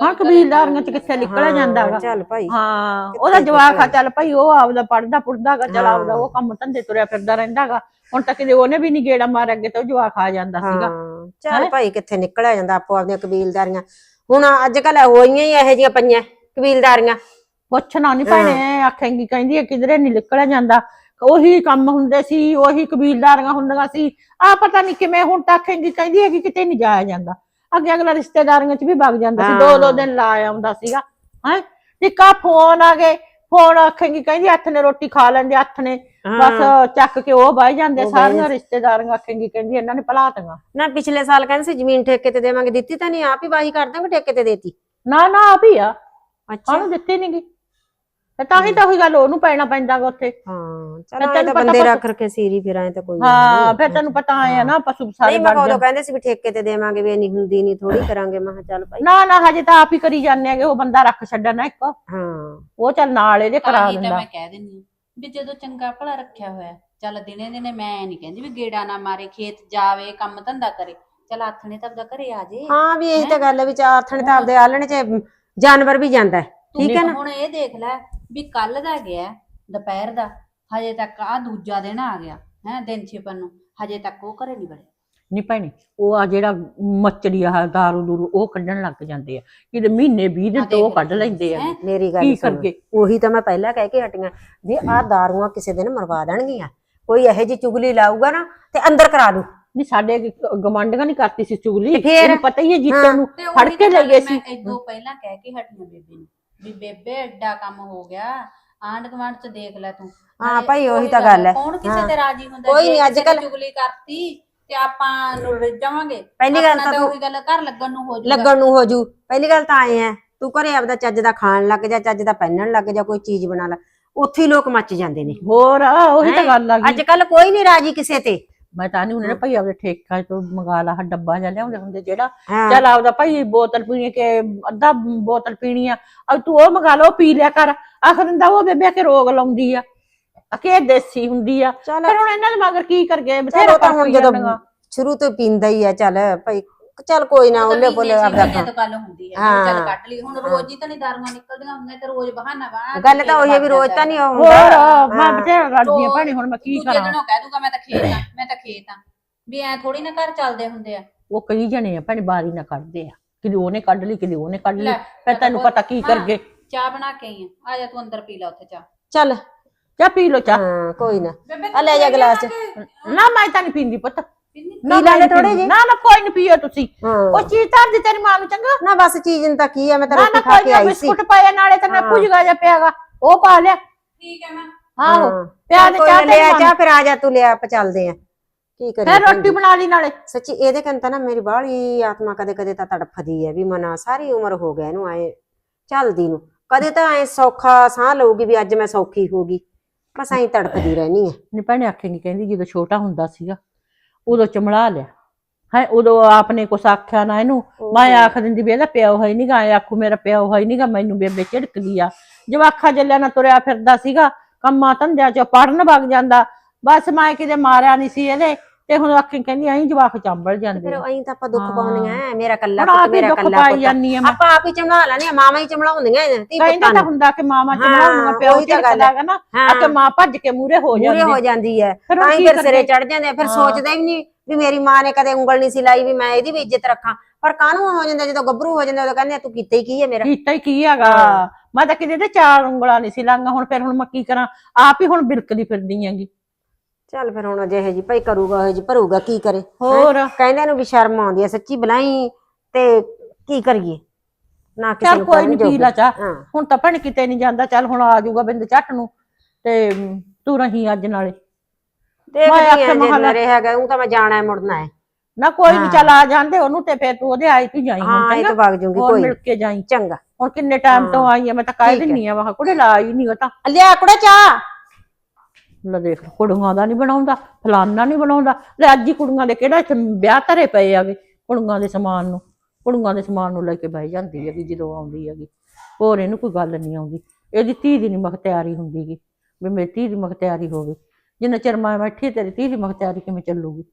ਹਾਂ। ਕਬੀਲਦਾਰੀਆਂ ਚ ਕਿੱਥੇ ਨਿਕਲਿਆ ਜਾਂਦਾਗਾ ਚੱਲ ਭਾਈ। ਹਾਂ ਉਹਦਾ ਜਵਾਕ ਆ ਚੱਲ ਭਾਈ ਉਹ ਆਪਦਾ ਪੜਦਾ ਪੁੜਦਾਗਾ ਚੱਲ ਆਪਦਾ ਉਹ ਕੰਮ ਧੰਦੇ ਤੁਰਿਆ ਫਿਰਦਾ ਰਹਿੰਦਾਗਾ ਹੁਣ ਤਾਂ ਕਿਤੇ ਉਹਨੇ ਵੀ ਨੀ ਗੇੜਾ ਮਾਰਿਆ ਅੱਗੇ ਤਾਂ ਉਹ ਜਵਾਕ ਆ ਜਾਂਦਾ ਸੀਗਾ। ਹਾਂ? ਚੱਲ ਭਾਈ ਕਿੱਥੇ ਨਿਕਲਿਆ ਜਾਂਦਾ ਆਪੋ ਆਪਦੀਆਂ ਕਬੀਲਦਾਰੀਆਂ। ਹੁਣ ਅੱਜ ਕੱਲ ਹੋਈਆਂ ਹੀ ਇਹੋ ਜਿਹੀਆਂ ਪਈਆਂ। ਕਬੀਲਦਾਰੀਆਂ। ਪੁੱਛਣਾ ਨਹੀਂ ਭੈਣੇ ਆਖੇਂਗੀ ਕਹਿੰਦੀ ਹੈ ਕਿਧਰੇ ਨਹੀਂ ਨਿਕਲਿਆ ਜਾਂਦਾ। ਉਹੀ ਕੰਮ ਹੁੰਦੇ ਸੀ ਉਹੀ ਕਬੀਲਦਾਰੀਆਂ ਹੁੰਦੀਆਂ ਸੀ। ਆ ਪਤਾ ਨਹੀਂ ਕਿਵੇਂ ਹੁਣ ਤਾਂ ਆਖੇਂਗੀ ਕਹਿੰਦੀ ਹੈ ਕਿ ਕਿਤੇ ਨਹੀਂ ਜਾਇਆ ਜਾਂਦਾ। ਅੱਗੇ ਅਗਲਾ ਰਿਸ਼ਤੇਦਾਰੀਆਂ 'ਚ ਵੀ ਵਗ ਜਾਂਦਾ ਸੀ ਦੋ ਦੋ ਦਿਨ ਲਾ ਆਉਂਦਾ ਸੀਗਾ ਹੈ। ਟਿੱਕਾ ਫੋਨ ਆ ਗਏ ਫੋਨ ਆਖੇਂਗੀ ਕਹਿੰਦੀ ਹੱਥ ਨੇ ਰੋਟੀ ਖਾ ਲੈਂਦੇ ਹੱਥ ਨੇ। ਬਸ ਚੱਕ ਕੇ ਉਹ ਬਹਿ ਜਾਂਦੇ ਸਾਰੀਆਂ ਰਿਸ਼ਤੇਦਾਰੀਆਂ ਆਖੇਂਗੀ ਕਹਿੰਦੀ ਇਹਨਾਂ ਨੇ ਭਲਾਤੀਆਂ। ਨਾ ਪਿਛਲੇ ਸਾਲ ਕਹਿੰਦੇ ਸੀ ਜ਼ਮੀਨ ਠੇਕੇ ਤੇ ਦੇਵਾਂਗੇ ਦਿੱਤੀ ਤਾਂ ਨਹੀਂ ਆਪ ਹੀ ਵਾਹੀ ਕਰ ਦਾਂਗੇ ਠੇਕੇ ਤੇ ਦੇਤੀ। ਨਾ ਨਾ ਆਪ ਹੀ ਆ। ਅੱਛਾ। ਸਾਨੂੰ ਦਿੱਤੀ ਨੀ ਗੀ। ਤੇ ਤਾਂ ਹੀ ਤਾਂ ਉਹੀ ਗੱਲ ਉਹਨੂੰ ਪੈਣਾ ਪੈਂਦਾਗਾ ਉੱਥੇ। ਹਾਂ ਚਲ ਤੈਨੂੰ ਬੰਦੇ ਰੱਖ ਰੱਖੇ ਸੀਰੀ ਫਿਰ ਐ ਤਾਂ ਕੋਈ ਹਾਂ ਨਹੀਂ। ਫਿਰ ਤੈਨੂੰ ਪਤਾ ਆਇਆ ਨਾ ਪਸ਼ੂ ਸਾਰੇ ਨਹੀਂ ਮੈਂ ਜਾਂਦੇ ਕਹਿੰਦੇ ਸੀ ਵੀ ਠੇਕੇ ਤੇ ਦੇਵਾਂਗੇ ਵੀ ਇੰਨੀ ਹੁੰਦੀ ਨਹੀਂ ਥੋੜੀ ਕਰਾਂਗੇ। ਮੈਂ ਕਿਹਾ ਚੱਲ ਭਾਈ। ਨਾ ਨਾ ਹਜੇ ਤਾਂ ਆਪ ਹੀ ਕਰੀ ਜਾਂਦੇ ਆਗੇ ਉਹ ਬੰਦਾ ਰੱਖ ਛੱਡਣਾ ਇੱਕ। ਹਾਂ। ਉਹ ਚੱਲ ਨਾਲ ਇਹਦੇ ਕਰਾ ਤਾਂ ਹੀ ਤਾਂ ਦਿੰਦਾ। ਮੈਂ ਕਹਿ ਦਿੰਦੀ ਹਾਂ ਵੀ ਜਦੋਂ ਚੰਗਾ ਭਲਾ ਰੱਖਿਆ ਹੋਇਆ ਚੱਲ ਦਿਨੇ ਦਿਨੇ ਮੈਂ ਨਹੀਂ ਕਹਿੰਦੀ ਵੀ ਗੇੜਾ ਨਾ ਮਾਰੇ ਖੇਤ ਜਾਵੇ ਕੰਮ ਧੰਦਾ ਕਰੇ। ਚੱਲ ਆਥਣੇ ਤਾਂ ਆਪਦਾ ਘਰੇ ਆ ਜੇ। ਹਾਂ ਵੀ ਇਹੀ ਤਾਂ ਗੱਲ ਹੈ ਵੀ ਚਾਰ ਥਣ ਤਾਂ ਆਪਦੇ ਆਲਣੇ ਚ ਜਾਨਵਰ ਵੀ ਜਾਂਦਾ ਹੈ ਠੀਕ ਹੈ ਨਾ? ਹੁਣ ਇਹ ਦੇਖ ਲੈ ਵੀ ਕੱਲ ਦਾ ਗਿਆ ਦੁਪਹਿਰ ਦਾ ਹਜੇ ਤੱਕ ਆ ਦੂਜਾ ਦਿਨ ਆ ਗਿਆ ਹੈ ਦਿਨ ਛਿਪਣ ਨੂੰ ਹਜੇ ਤੱਕ ਉਹ ਘਰੇ ਨਹੀਂ ਵੜਿਆ ਨਹੀਂ ਭੈਣੀ ਉਹ ਆ ਜਿਹੜਾ ਮੱਚੜੀ ਆ ਦਾਰੂ ਦੂਰੂ ਉਹ ਕੱਢਣ ਲੱਗ ਜਾਂਦੇ ਆ। ਕਿਤੇ ਮਹੀਨੇ 20 ਦਿਨ ਤੋਂ ਉਹ ਕੱਢ। ਲੈਂਦੇ ਆ। ਹੈਂ? ਮੇਰੀ ਕੀ ਗੱਲ ਸੁਣ। ਕਰਗੇ ਉਹੀ ਤਾਂ ਮੈਂ ਪਹਿਲਾਂ ਕਹਿ ਕੇ ਹਟੀਆਂ ਵੀ ਆਹ ਦਾਰੂਆਂ ਕਿਸੇ ਦਿਨ ਮਰਵਾ ਦੇਣਗੀਆਂ। ਕੋਈ ਇਹੋ ਜੀ ਚੁਗਲੀ ਲਾਊਗਾ ਨਾ ਤੇ ਅੰਦਰ ਕਰਾ ਦੂ। ਨਹੀਂ ਸਾਡੇ ਗਵਾਂਢੀਆਂ ਨਹੀਂ ਕਰਤੀ ਸੀ ਚੁਗਲੀ। ਤੇ ਫੇਰ? ਪਤਾ ਹੀ ਹੈ ਜੀਤੋ ਹਾਂ। ਨੂੰ ਤੇ ਫੜ ਉਹੀ ਕੇ ਤਾਂ ਲੈ ਗਏ ਸੀ। ਮੈਂ ਇਦੋਂ ਪਹਿਲਾਂ ਕਹਿ ਕੇ ਹਟੀਆਂ ਬੇਬੇ ਨੂੰ ਵੀ ਬੇਬੇ ਐਡਾ ਕੰਮ ਹੋ ਗਿਆ ਆਂਢ ਗੁਆਂਢ ਚ ਦੇਖ ਲੈ ਤੂੰ। ਹਾਂ ਨਾਲੇ ਭਾਈ, ਉਹੀ ਤਾਂ ਗੱਲ ਹੈ। ਕੌਣ ਕਿਸੇ ਹਾਂ। ਤੇ ਰਾਜੀ ਹੁੰਦਾ? ਕੋਈ ਜੇ ਨਹੀਂ, ਅੱਜ ਕਿਸੇ ਨੇ ਕੱਲ੍ਹ- ਚੁਗਲੀ ਕਰਤੀ ਤੇ ਆਪਾਂ ਨੂੰ ਰਿੱਝ ਜਾਵਾਂਗੇ। ਪਹਿਲੀ ਗੱਲ ਆਪਣਾ ਤਾਂ ਉਹੀ ਗੱਲ ਘਰ ਲੱਗਣ ਨੂੰ ਹੋ ਜਾਊਗਾ। ਲੱਗਣ ਨੂੰ ਹੋ ਜੂ ਪਹਿਲੀ ਗੱਲ ਤਾਂ ਆਏ ਐ ਤੂੰ ਘਰੇ ਆਪਦਾ ਚੱਜ ਦਾ ਖਾਣ ਲੱਗ ਜਾ ਚੱਜ ਦਾ ਪਹਿਨਣ ਲੱਗ ਜਾ ਕੋਈ ਚੀਜ਼ ਬਣਾ ਲੈ। ਉੱਥੇ ਹੀ ਲੋਕ ਮੱਚ ਜਾਂਦੇ ਨੇ। ਹੋਰ ਆ, ਉਹੀ ਤਾਂ? ਗੱਲ ਆ ਅੱਜ ਗਈ ਕੱਲ ਕੋਈ ਨਹੀਂ ਰਾਜੀ ਕਿਸੇ ਤੇ। ਮੈਂ ਤਾਂ ਨਹੀਂ ਉਹਨੇ ਭਾਈ ਆਪਦੇ ਠੇਕਾ ਤੋਂ ਮੰਗਾ ਲਾ ਡੱਬਾ ਜਿਹਾ ਲਿਆਉਂਦੇ ਹੁੰਦੇ ਜਿਹੜਾ। ਚੱਲ ਆਪਦਾ ਭਾਈ ਬੋਤਲ ਪੀਣੀ ਕਿ ਅੱਧਾ ਬੋਤਲ ਪੀਣੀ ਆ। ਅਬ ਤੂੰ ਉਹ ਮੰਗਾ ਲਓ ਪੀ ਲਿਆ ਕਰ। ਆਖਰ ਦਿੰਦਾ ਉਹ ਬੇਬੇ ਕਿ ਰੋਗ ਲਾਉਂਦੀ ਆ। ਅਕੇ ਦੇਸੀ ਹੁੰਦੀ ਆ। ਫਿਰ ਹੁਣ ਇਹਨਾਂ ਦੇ ਮਗਰ ਕੀ ਕਰ ਗਏ ਬਥੇਰਾ ਤਾਂ ਹੁਣ ਜਦੋਂ ਸ਼ੁਰੂ ਤੋਂ ਪੀਂਦਾ ਹੀ ਆ ਚੱਲ ਭਾਈ ਚੱਲ ਕੋਈ ਨਾ ਉਹਲੇ ਬੋਲੇ ਆਪਦਾ ਖਾ। ਗੱਲ ਹੁੰਦੀ ਹੈ। ਚੱਲ ਕੱਢ ਲਈ ਹੁਣ ਰੋਜ਼ ਹੀ ਤਾਂ ਨਹੀਂ ਦਾਰੂਆਂ ਨਿਕਲਦੀਆਂ ਹੁੰਦੀਆਂ ਤੇ ਰੋਜ਼ ਬਹਾਨਾ ਬਣਾ ਗੱਲ ਤਾਂ ਉਹੀ ਵੀ ਰੋਜ਼ ਤਾਂ ਨਹੀਂ ਹੋਰ ਹੁੰਦਾ। ਮੈਂ ਬਥੇਰਾ ਲੜਦੀ ਆ ਭਾਣੀ ਹੁਣ ਮੈਂ ਕੀ ਕਰਾਂ ਦਿਨੋਂ ਕਹਿ ਦੂਗਾ ਮੈਂ ਤਾਂ ਖੇਤ ਆ ਮੈਂ ਤਾਂ ਖੇਤ ਆ। ਵੀ ਐ ਥੋੜੀ ਨਾ ਘਰ ਚੱਲਦੇ ਹੁੰਦੇ ਆ। ਉਹ ਕਈ ਜਣੇ ਆ ਭਾਣੀ ਬਾਰੀ ਨਾ ਕੱਢਦੇ ਆ। ਕਿਤੇ ਉਹਨੇ ਕੱਢ ਲਈ ਕਿਤੇ ਉਹਨੇ ਕੱਢ ਲਈ। ਲੈ, ਤੈਨੂੰ ਪਤਾ ਕੀ ਹਾਂ। ਕਰਗੇ। ਚਾਹ ਬਣਾ ਕੇ ਆਈ ਆ। ਆ ਜਾ ਤੂੰ ਅੰਦਰ ਪੀ ਲੈ ਉੱਥੇ ਚਾਹ। ਚੱਲ। ਚਾਹ ਪੀ ਲੋ ਚਾਹ। ਹਾਂ ਕੋਈ ਨਾ। ਬੇਬੇ ਆ ਲੈ ਜਾ ਗਲਾਸ ਚ। ਨਾ ਮੈਂ ਤਾਂ ਨਹੀਂ ਪੀਂਦੀ ਪੁੱਤ। ਪੀ ਲੈਣੇ ਥੋੜੇ ਜਿਹੇ। ਨਾ ਨਾ ਕੋਈ ਨਹੀਂ ਪੀਓ ਤੁਸੀਂ। ਹਾਂ। ਉਹ ਚੀਜ਼ ਧਰ ਦੀ ਤੇਰੀ ਮਾਂ ਨੂੰ ਚੰਗਾ। ਨਾ ਬਸ ਚੀਜ਼ ਨੂੰ ਤਾਂ ਕੀ ਆ ਮੈਂ ਤਾਂ ਨਾ ਰੋਟੀ ਨਾ ਖਾ ਕੋਈ ਕੇ ਨਾ ਆਈ ਸੀ। ਬਿਸਕੁਟ ਪਾਇਆ ਨਾਲੇ ਤਾਂ ਮੈਂ ਹਾਂ। ਕੁਝ ਜਾ ਪਿਆਗਾ। ਉਹ ਪਾ ਲਿਆ। ਠੀਕ ਹੈ ਮੈਂ। ਆਹੋ ਹਾਂ। ਪਿਆ ਦੇ ਕੋਈ ਚਾਹ ਨਾ ਲਿਆ ਤੇ ਚਾਹ ਫਿਰ ਆ ਜਾ ਤੂੰ ਲਿਆ ਆਪਾਂ ਚੱਲਦੇ ਆ। ਕੀ ਕਰੀਏ ਫਿਰ ਰੋਟੀ? ਬਣਾ ਲਈ ਨਾਲੇ। ਸੱਚੀ ਇਹਦੇ ਕੰਨ ਤਾਂ ਨਾ ਮੇਰੀ ਬਾਹਲੀ ਆਤਮਾ ਕਦੇ ਕਦੇ ਤਾਂ ਤੜਫਦੀ ਹੈ ਵੀ ਮਨਾ ਸਾਰੀ ਉਮਰ ਹੋ ਗਿਆ ਇਹਨੂੰ ਆਏ ਚੱਲਦੀ ਨੂੰ। ਕਦੇ ਤਾਂ ਐ ਸੌਖਾ ਸਾਹ ਲਊਗੀ ਵੀ ਅੱਜ ਮੈਂ ਸੌਖੀ ਹੋ ਗਈ। ਬਸ ਐਂ ਤੜਫਦੀ ਰਹਿਣੀ ਹੈ ਨੀ ਭੈਣੇ ਆਖੇਂਗੀ ਕਹਿੰਦੀ ਜਦੋਂ ਛੋਟਾ ਹੁੰਦਾ ਸੀਗਾ ਉਦੋਂ ਚਮੜਾ ਲਿਆ। ਹੈ ਉਦੋਂ ਆਪਨੇ ਕੁਛ ਆਖਿਆ ਨਾ ਇਹਨੂੰ। ਮੈਂ ਆਖ ਦਿੰਦੀ ਵੀ ਇਹਦਾ ਪਿਓ ਹੈ ਨਹੀਂਗਾ ਐ ਆਖੂ ਮੇਰਾ ਪਿਓ ਹੈ ਨਹੀਂਗਾ ਮੈਨੂੰ ਬੇਬੇ ਝਿੜਕਦੀ ਆ। ਜਵਾਖਾ ਜੱਲਿਆ ਨਾ ਤੁਰਿਆ ਫਿਰਦਾ ਸੀਗਾ ਕੰਮਾਂ ਧੰਦਿਆਂ ਚ ਪੜਨ ਵਗ ਜਾਂਦਾ। ਬਸ ਮੈਂ ਕਿਤੇ ਮਾਰਿਆ ਨਹੀਂ ਸੀ ਇਹਦੇ ਤੇ ਹੁਣ ਆਖੀ ਕਹਿੰਦੀ ਐਂ ਜਵਾਖ ਚੰਬਲ ਜਾਂਦੇ ਫਿਰ ਆ। ਤਾਂ ਆਪਾਂ ਦੁੱਖ ਹਾਂ। ਪਾਉਣੀਆਂ ਮੇਰਾ ਕੱਲਾ ਹੁਣ ਪੁੱਤ ਆਪ ਹੀ ਮੇਰਾ ਦੁੱਖ ਕੱਲਾ ਪਾਈ ਪੁੱਤ ਜਾਂਦੀ ਆ ਮੈਂ ਆਪਾਂ ਆਪ ਹੀ ਚਮੜਾ ਲੈਣੇ ਮਾਵਾਂ ਹੀ ਚਮੜਾਉਂਦੀਆਂ ਨੇ ਧੀ ਕਹਿੰਦਾ ਪੁੱਤਾਂ ਤਾਂ ਨੂੰ ਹੁੰਦਾ ਕਿ ਮਾਮਾ ਹਾਂ, ਚਮੜਾਉਂਗਾ ਪਿਓ ਉਹੀ ਤਾਂ ਗੱਲ ਹੈ। ਨਾ ਆ ਕੇ ਮਾਂ ਭੱਜ ਕੇ ਮੂਰੇ ਹੋ ਮੂਰੇ ਹੋ ਜਾਂਦੀ ਜਾਂਦੀ ਹੈ ਫਿਰ ਤਾਂ ਹੀ ਫਿਰ ਸਿਰੇ? ਚੜ ਜਾਂਦੇ ਆ, ਫਿਰ ਹਾਂ। ਸੋਚਦੇ ਵੀ ਨਹੀਂ ਵੀ ਮੇਰੀ ਮਾਂ ਨੇ ਕਦੇ ਉਂਗਲ ਨਹੀਂ ਸੀ ਲਾਈ ਵੀ ਮੈਂ ਇਹਦੀ ਵੀ ਇੱਜ਼ਤ ਰੱਖਾਂ ਪਰ ਕਾਹਨੂੰ ਹੋ ਜਾਂਦਾ ਜਦੋਂ ਗੱਭਰੂ ਹੋ ਜਾਂਦਾ ਉਦੋਂ ਕਹਿੰਦੇ ਆ, ਤੂੰ ਕੀਤਾ ਹੀ ਕੀ ਹੈ ਮੇਰਾ ਕੀਤਾ ਹੀ ਕੀ ਹੈਗਾ ਹਾਂ। ਮੈਂ ਤਾਂ ਕਿਤੇ ਤੇ ਚਾਰ ਉਂਗਲਾਂ ਨਹੀਂ ਸੀ ਲਾਂਗਾ ਹੁਣ ਫਿਰ ਹੁਣ ਮੈਂ ਕੀ ਕਰਾਂ ਆਪ ਹੀ ਹੁਣ ਬਿਲਕਦੀ ਫਿਰਦੀ ਆਂਗੀ ਚੱਲ ਫਿਰ ਹੁਣ ਜਿਹੇ ਜੀ ਭਾਈ ਕਰੂਗਾ ਉਹ ਜੀ ਭਰੂਗਾ ਕੀ ਕਰੇ? ਹੋਰ? ਕਹਿੰਦੇ ਨੂੰ ਵੀ ਸ਼ਰਮ ਆਉਂਦੀ ਹੈ ਸੱਚੀ ਬਲਾਈ ਤੇ ਕੀ ਕਰੀਏ? ਨਾ ਕਿਸੇ ਚੱਲ ਨੂੰ ਕੋਈ ਨਹੀਂ ਪੀ। ਲਾ ਹਾਂ। ਹੁਣ ਤਾਂ ਭੈਣ ਕਿਤੇ ਨਹੀਂ ਜਾਂਦਾ ਚੱਲ ਹੁਣ ਆ ਜਾਊਗਾ ਬਿੰਦ ਝੱਟ ਨੂੰ ਤੇ ਤੂੰ ਰਹੀ ਅੱਜ ਨਾਲੇ। ਦੇਖਦੀ ਆ ਜੇ ਮੇਰੇ ਹੈਗਾ ਉਹ ਤਾਂ ਮੈਂ ਜਾਣਾ ਹੈ ਮੁੜਨਾ ਹੈ। ਨਾ ਕੋਈ ਨਹੀਂ। ਚੱਲ ਆ ਜਾਂਦੇ ਉਹਨੂੰ ਤੇ ਫੇਰ ਤੂੰ ਉਹਦੇ ਆਈ ਤੂੰ ਜਾਈ ਹਾਂ ਇਹ ਤਾਂ ਵਗ ਜੂਗੀ ਕੋਈ ਮਿਲ ਕੇ ਜਾਈ। ਚੰਗਾ। ਹੁਣ ਕਿੰਨੇ ਟਾਈਮ ਤੋਂ। ਆਈ ਆ ਮੈਂ ਤਾਂ ਕਹਿ। ਦਿੰਨੀ ਆ ਵਾਹ ਕੁੜੇ ਲਾ ਹੀ ਨਹੀਂ ਉਹ ਤਾਂ। ਲਿਆ ਕੁੜੇ ਚਾਹ। ਲੈ ਦੇਖ ਕੁੜੀਆਂ ਦਾ ਨਹੀਂ ਬਣਾਉਂਦਾ ਫਲਾਨਾ ਨਹੀਂ ਬਣਾਉਂਦਾ। ਲੈ ਅੱਜ ਹੀ ਕੁੜੀਆਂ ਦੇ ਕਿਹੜਾ ਇੱਥੇ ਵਿਆਹ ਧਰੇ ਪਏ ਆਗੇ ਕੁੜੀਆਂ ਦੇ ਸਮਾਨ ਨੂੰ, ਕੁੜੀਆਂ ਦੇ ਸਮਾਨ ਨੂੰ ਲੈ ਕੇ ਬਹਿ ਜਾਂਦੀ ਹੈਗੀ ਜਦੋਂ ਆਉਂਦੀ ਹੈਗੀ। ਹੋਰ ਇਹਨੂੰ ਕੋਈ ਗੱਲ ਨਹੀਂ ਆਉਂਦੀ। ਇਹਦੀ ਧੀ ਦੀ ਨਹੀਂ ਮਖਤਿਆਰੀ ਹੁੰਦੀਗੀ ਵੀ ਮੇਰੀ ਧੀ ਦੀ ਮਖਤਿਆਰੀ ਹੋਵੇ। ਜਿੰਨਾ ਚਿਰ ਮੈਂ ਬੈਠੀ ਤੇਰੀ ਧੀ ਦੀ ਮਖਤਿਆਰੀ ਕਿਵੇਂ ਚੱਲੂਗੀ?